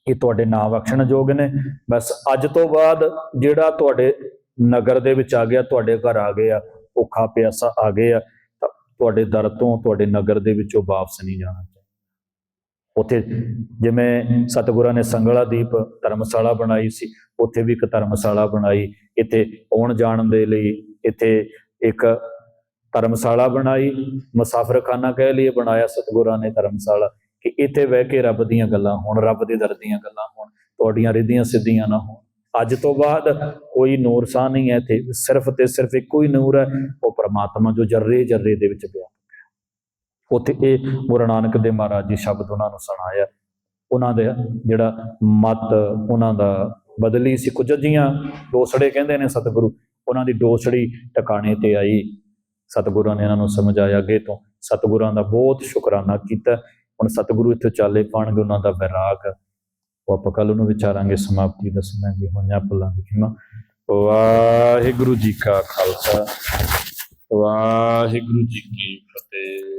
ਇਹ ਤੁਹਾਡੇ ਨਾਂ ਬਖਸ਼ਣ ਯੋਗ ਨੇ। ਬਸ ਅੱਜ ਤੋਂ ਬਾਅਦ ਜਿਹੜਾ ਤੁਹਾਡੇ ਨਗਰ ਦੇ ਵਿੱਚ ਆ ਗਿਆ, ਤੁਹਾਡੇ ਘਰ ਆ ਗਏ ਆ ਭੁੱਖਾ ਪਿਆਸਾ ਆ ਗਏ ਆ ਤਾਂ ਤੁਹਾਡੇ ਦਰ ਤੋਂ, ਤੁਹਾਡੇ ਨਗਰ ਦੇ ਵਿੱਚੋਂ ਵਾਪਸ ਨਹੀਂ ਜਾਣਾ। ਉੱਥੇ ਜਿਵੇਂ ਸਤਿਗੁਰਾਂ ਨੇ ਸੰਗਲਾ ਦੀਪ ਧਰਮਸ਼ਾਲਾ ਬਣਾਈ ਸੀ, ਉੱਥੇ ਵੀ ਇੱਕ ਧਰਮਸ਼ਾਲਾ ਬਣਾਈ, ਇੱਥੇ ਆਉਣ ਜਾਣ ਦੇ ਲਈ ਇੱਥੇ ਇੱਕ ਧਰਮਸ਼ਾਲਾ ਬਣਾਈ, ਮੁਸਾਫਰਖਾਨਾ ਕਹਿ ਲਈਏ ਬਣਾਇਆ ਸਤਿਗੁਰਾਂ ਨੇ ਧਰਮਸ਼ਾਲਾ, ਕਿ ਇੱਥੇ ਬਹਿ ਕੇ ਰੱਬ ਦੀਆਂ ਗੱਲਾਂ ਹੋਣ, ਰੱਬ ਦੇ ਦਰ ਦੀਆਂ ਗੱਲਾਂ ਹੋਣ, ਤੁਹਾਡੀਆਂ ਰਿੱਧੀਆਂ ਸਿੱਧੀਆਂ ਨਾ ਹੋਣ। ਅੱਜ ਤੋਂ ਬਾਅਦ ਕੋਈ ਨੂਰ ਸਾਹ ਨਹੀਂ ਹੈ ਇੱਥੇ, ਸਿਰਫ ਤੇ ਸਿਰਫ ਇੱਕੋ ਹੀ ਨੂਰ ਹੈ, ਉਹ ਪ੍ਰਮਾਤਮਾ ਜੋ ਜਰਰੇ ਜਰਰੇ ਦੇ ਵਿੱਚ ਪਿਆ। ਉੱਥੇ ਇਹ ਗੁਰੂ ਨਾਨਕ ਦੇ ਮਹਾਰਾਜ ਜੀ ਸ਼ਬਦ ਉਹਨਾਂ ਨੂੰ ਸੁਣਾਇਆ। ਉਹਨਾਂ ਦੇ ਜਿਹੜਾ ਮਤ, ਉਹਨਾਂ ਦਾ ਬਦਲੀ ਸੀ। ਕੁਝ ਜੀਆਂ ਡੋਸੜੇ ਕਹਿੰਦੇ ਨੇ ਸਤਿਗੁਰੂ, ਉਹਨਾਂ ਦੀ ਡੋਸੜੀ ਟਿਕਾਣੇ ਤੇ ਆਈ। ਸਤਿਗੁਰਾਂ ਨੇ ਇਹਨਾਂ ਨੂੰ ਸਮਝਾਇਆ ਅੱਗੇ ਤੋਂ। ਸਤਿਗੁਰਾਂ ਦਾ ਬਹੁਤ ਸ਼ੁਕਰਾਨਾ ਕੀਤਾ। ਹੁਣ ਸਤਿਗੁਰੂ ਇੱਥੇ ਚਾਲੇ ਪਾਣਗੇ, ਉਹਨਾਂ ਦਾ ਵਿਰਾਗ। ਉਹ ਆਪਾਂ ਕੱਲ ਨੂੰ ਵਿਚਾਰਾਂਗੇ, ਸਮਾਪਤੀ ਦੱਸਣਾਂਗੇ। ਹੋਈਆਂ ਭੁੱਲਾਂ ਦੀ ਖਿਮਾ ਵਾਹਿਗੁਰੂ ਜੀ ਕਾ ਖਾਲਸਾ। ਵਾਹਿਗੁਰੂ ਜੀ ਕੀ ਫਤਿਹ।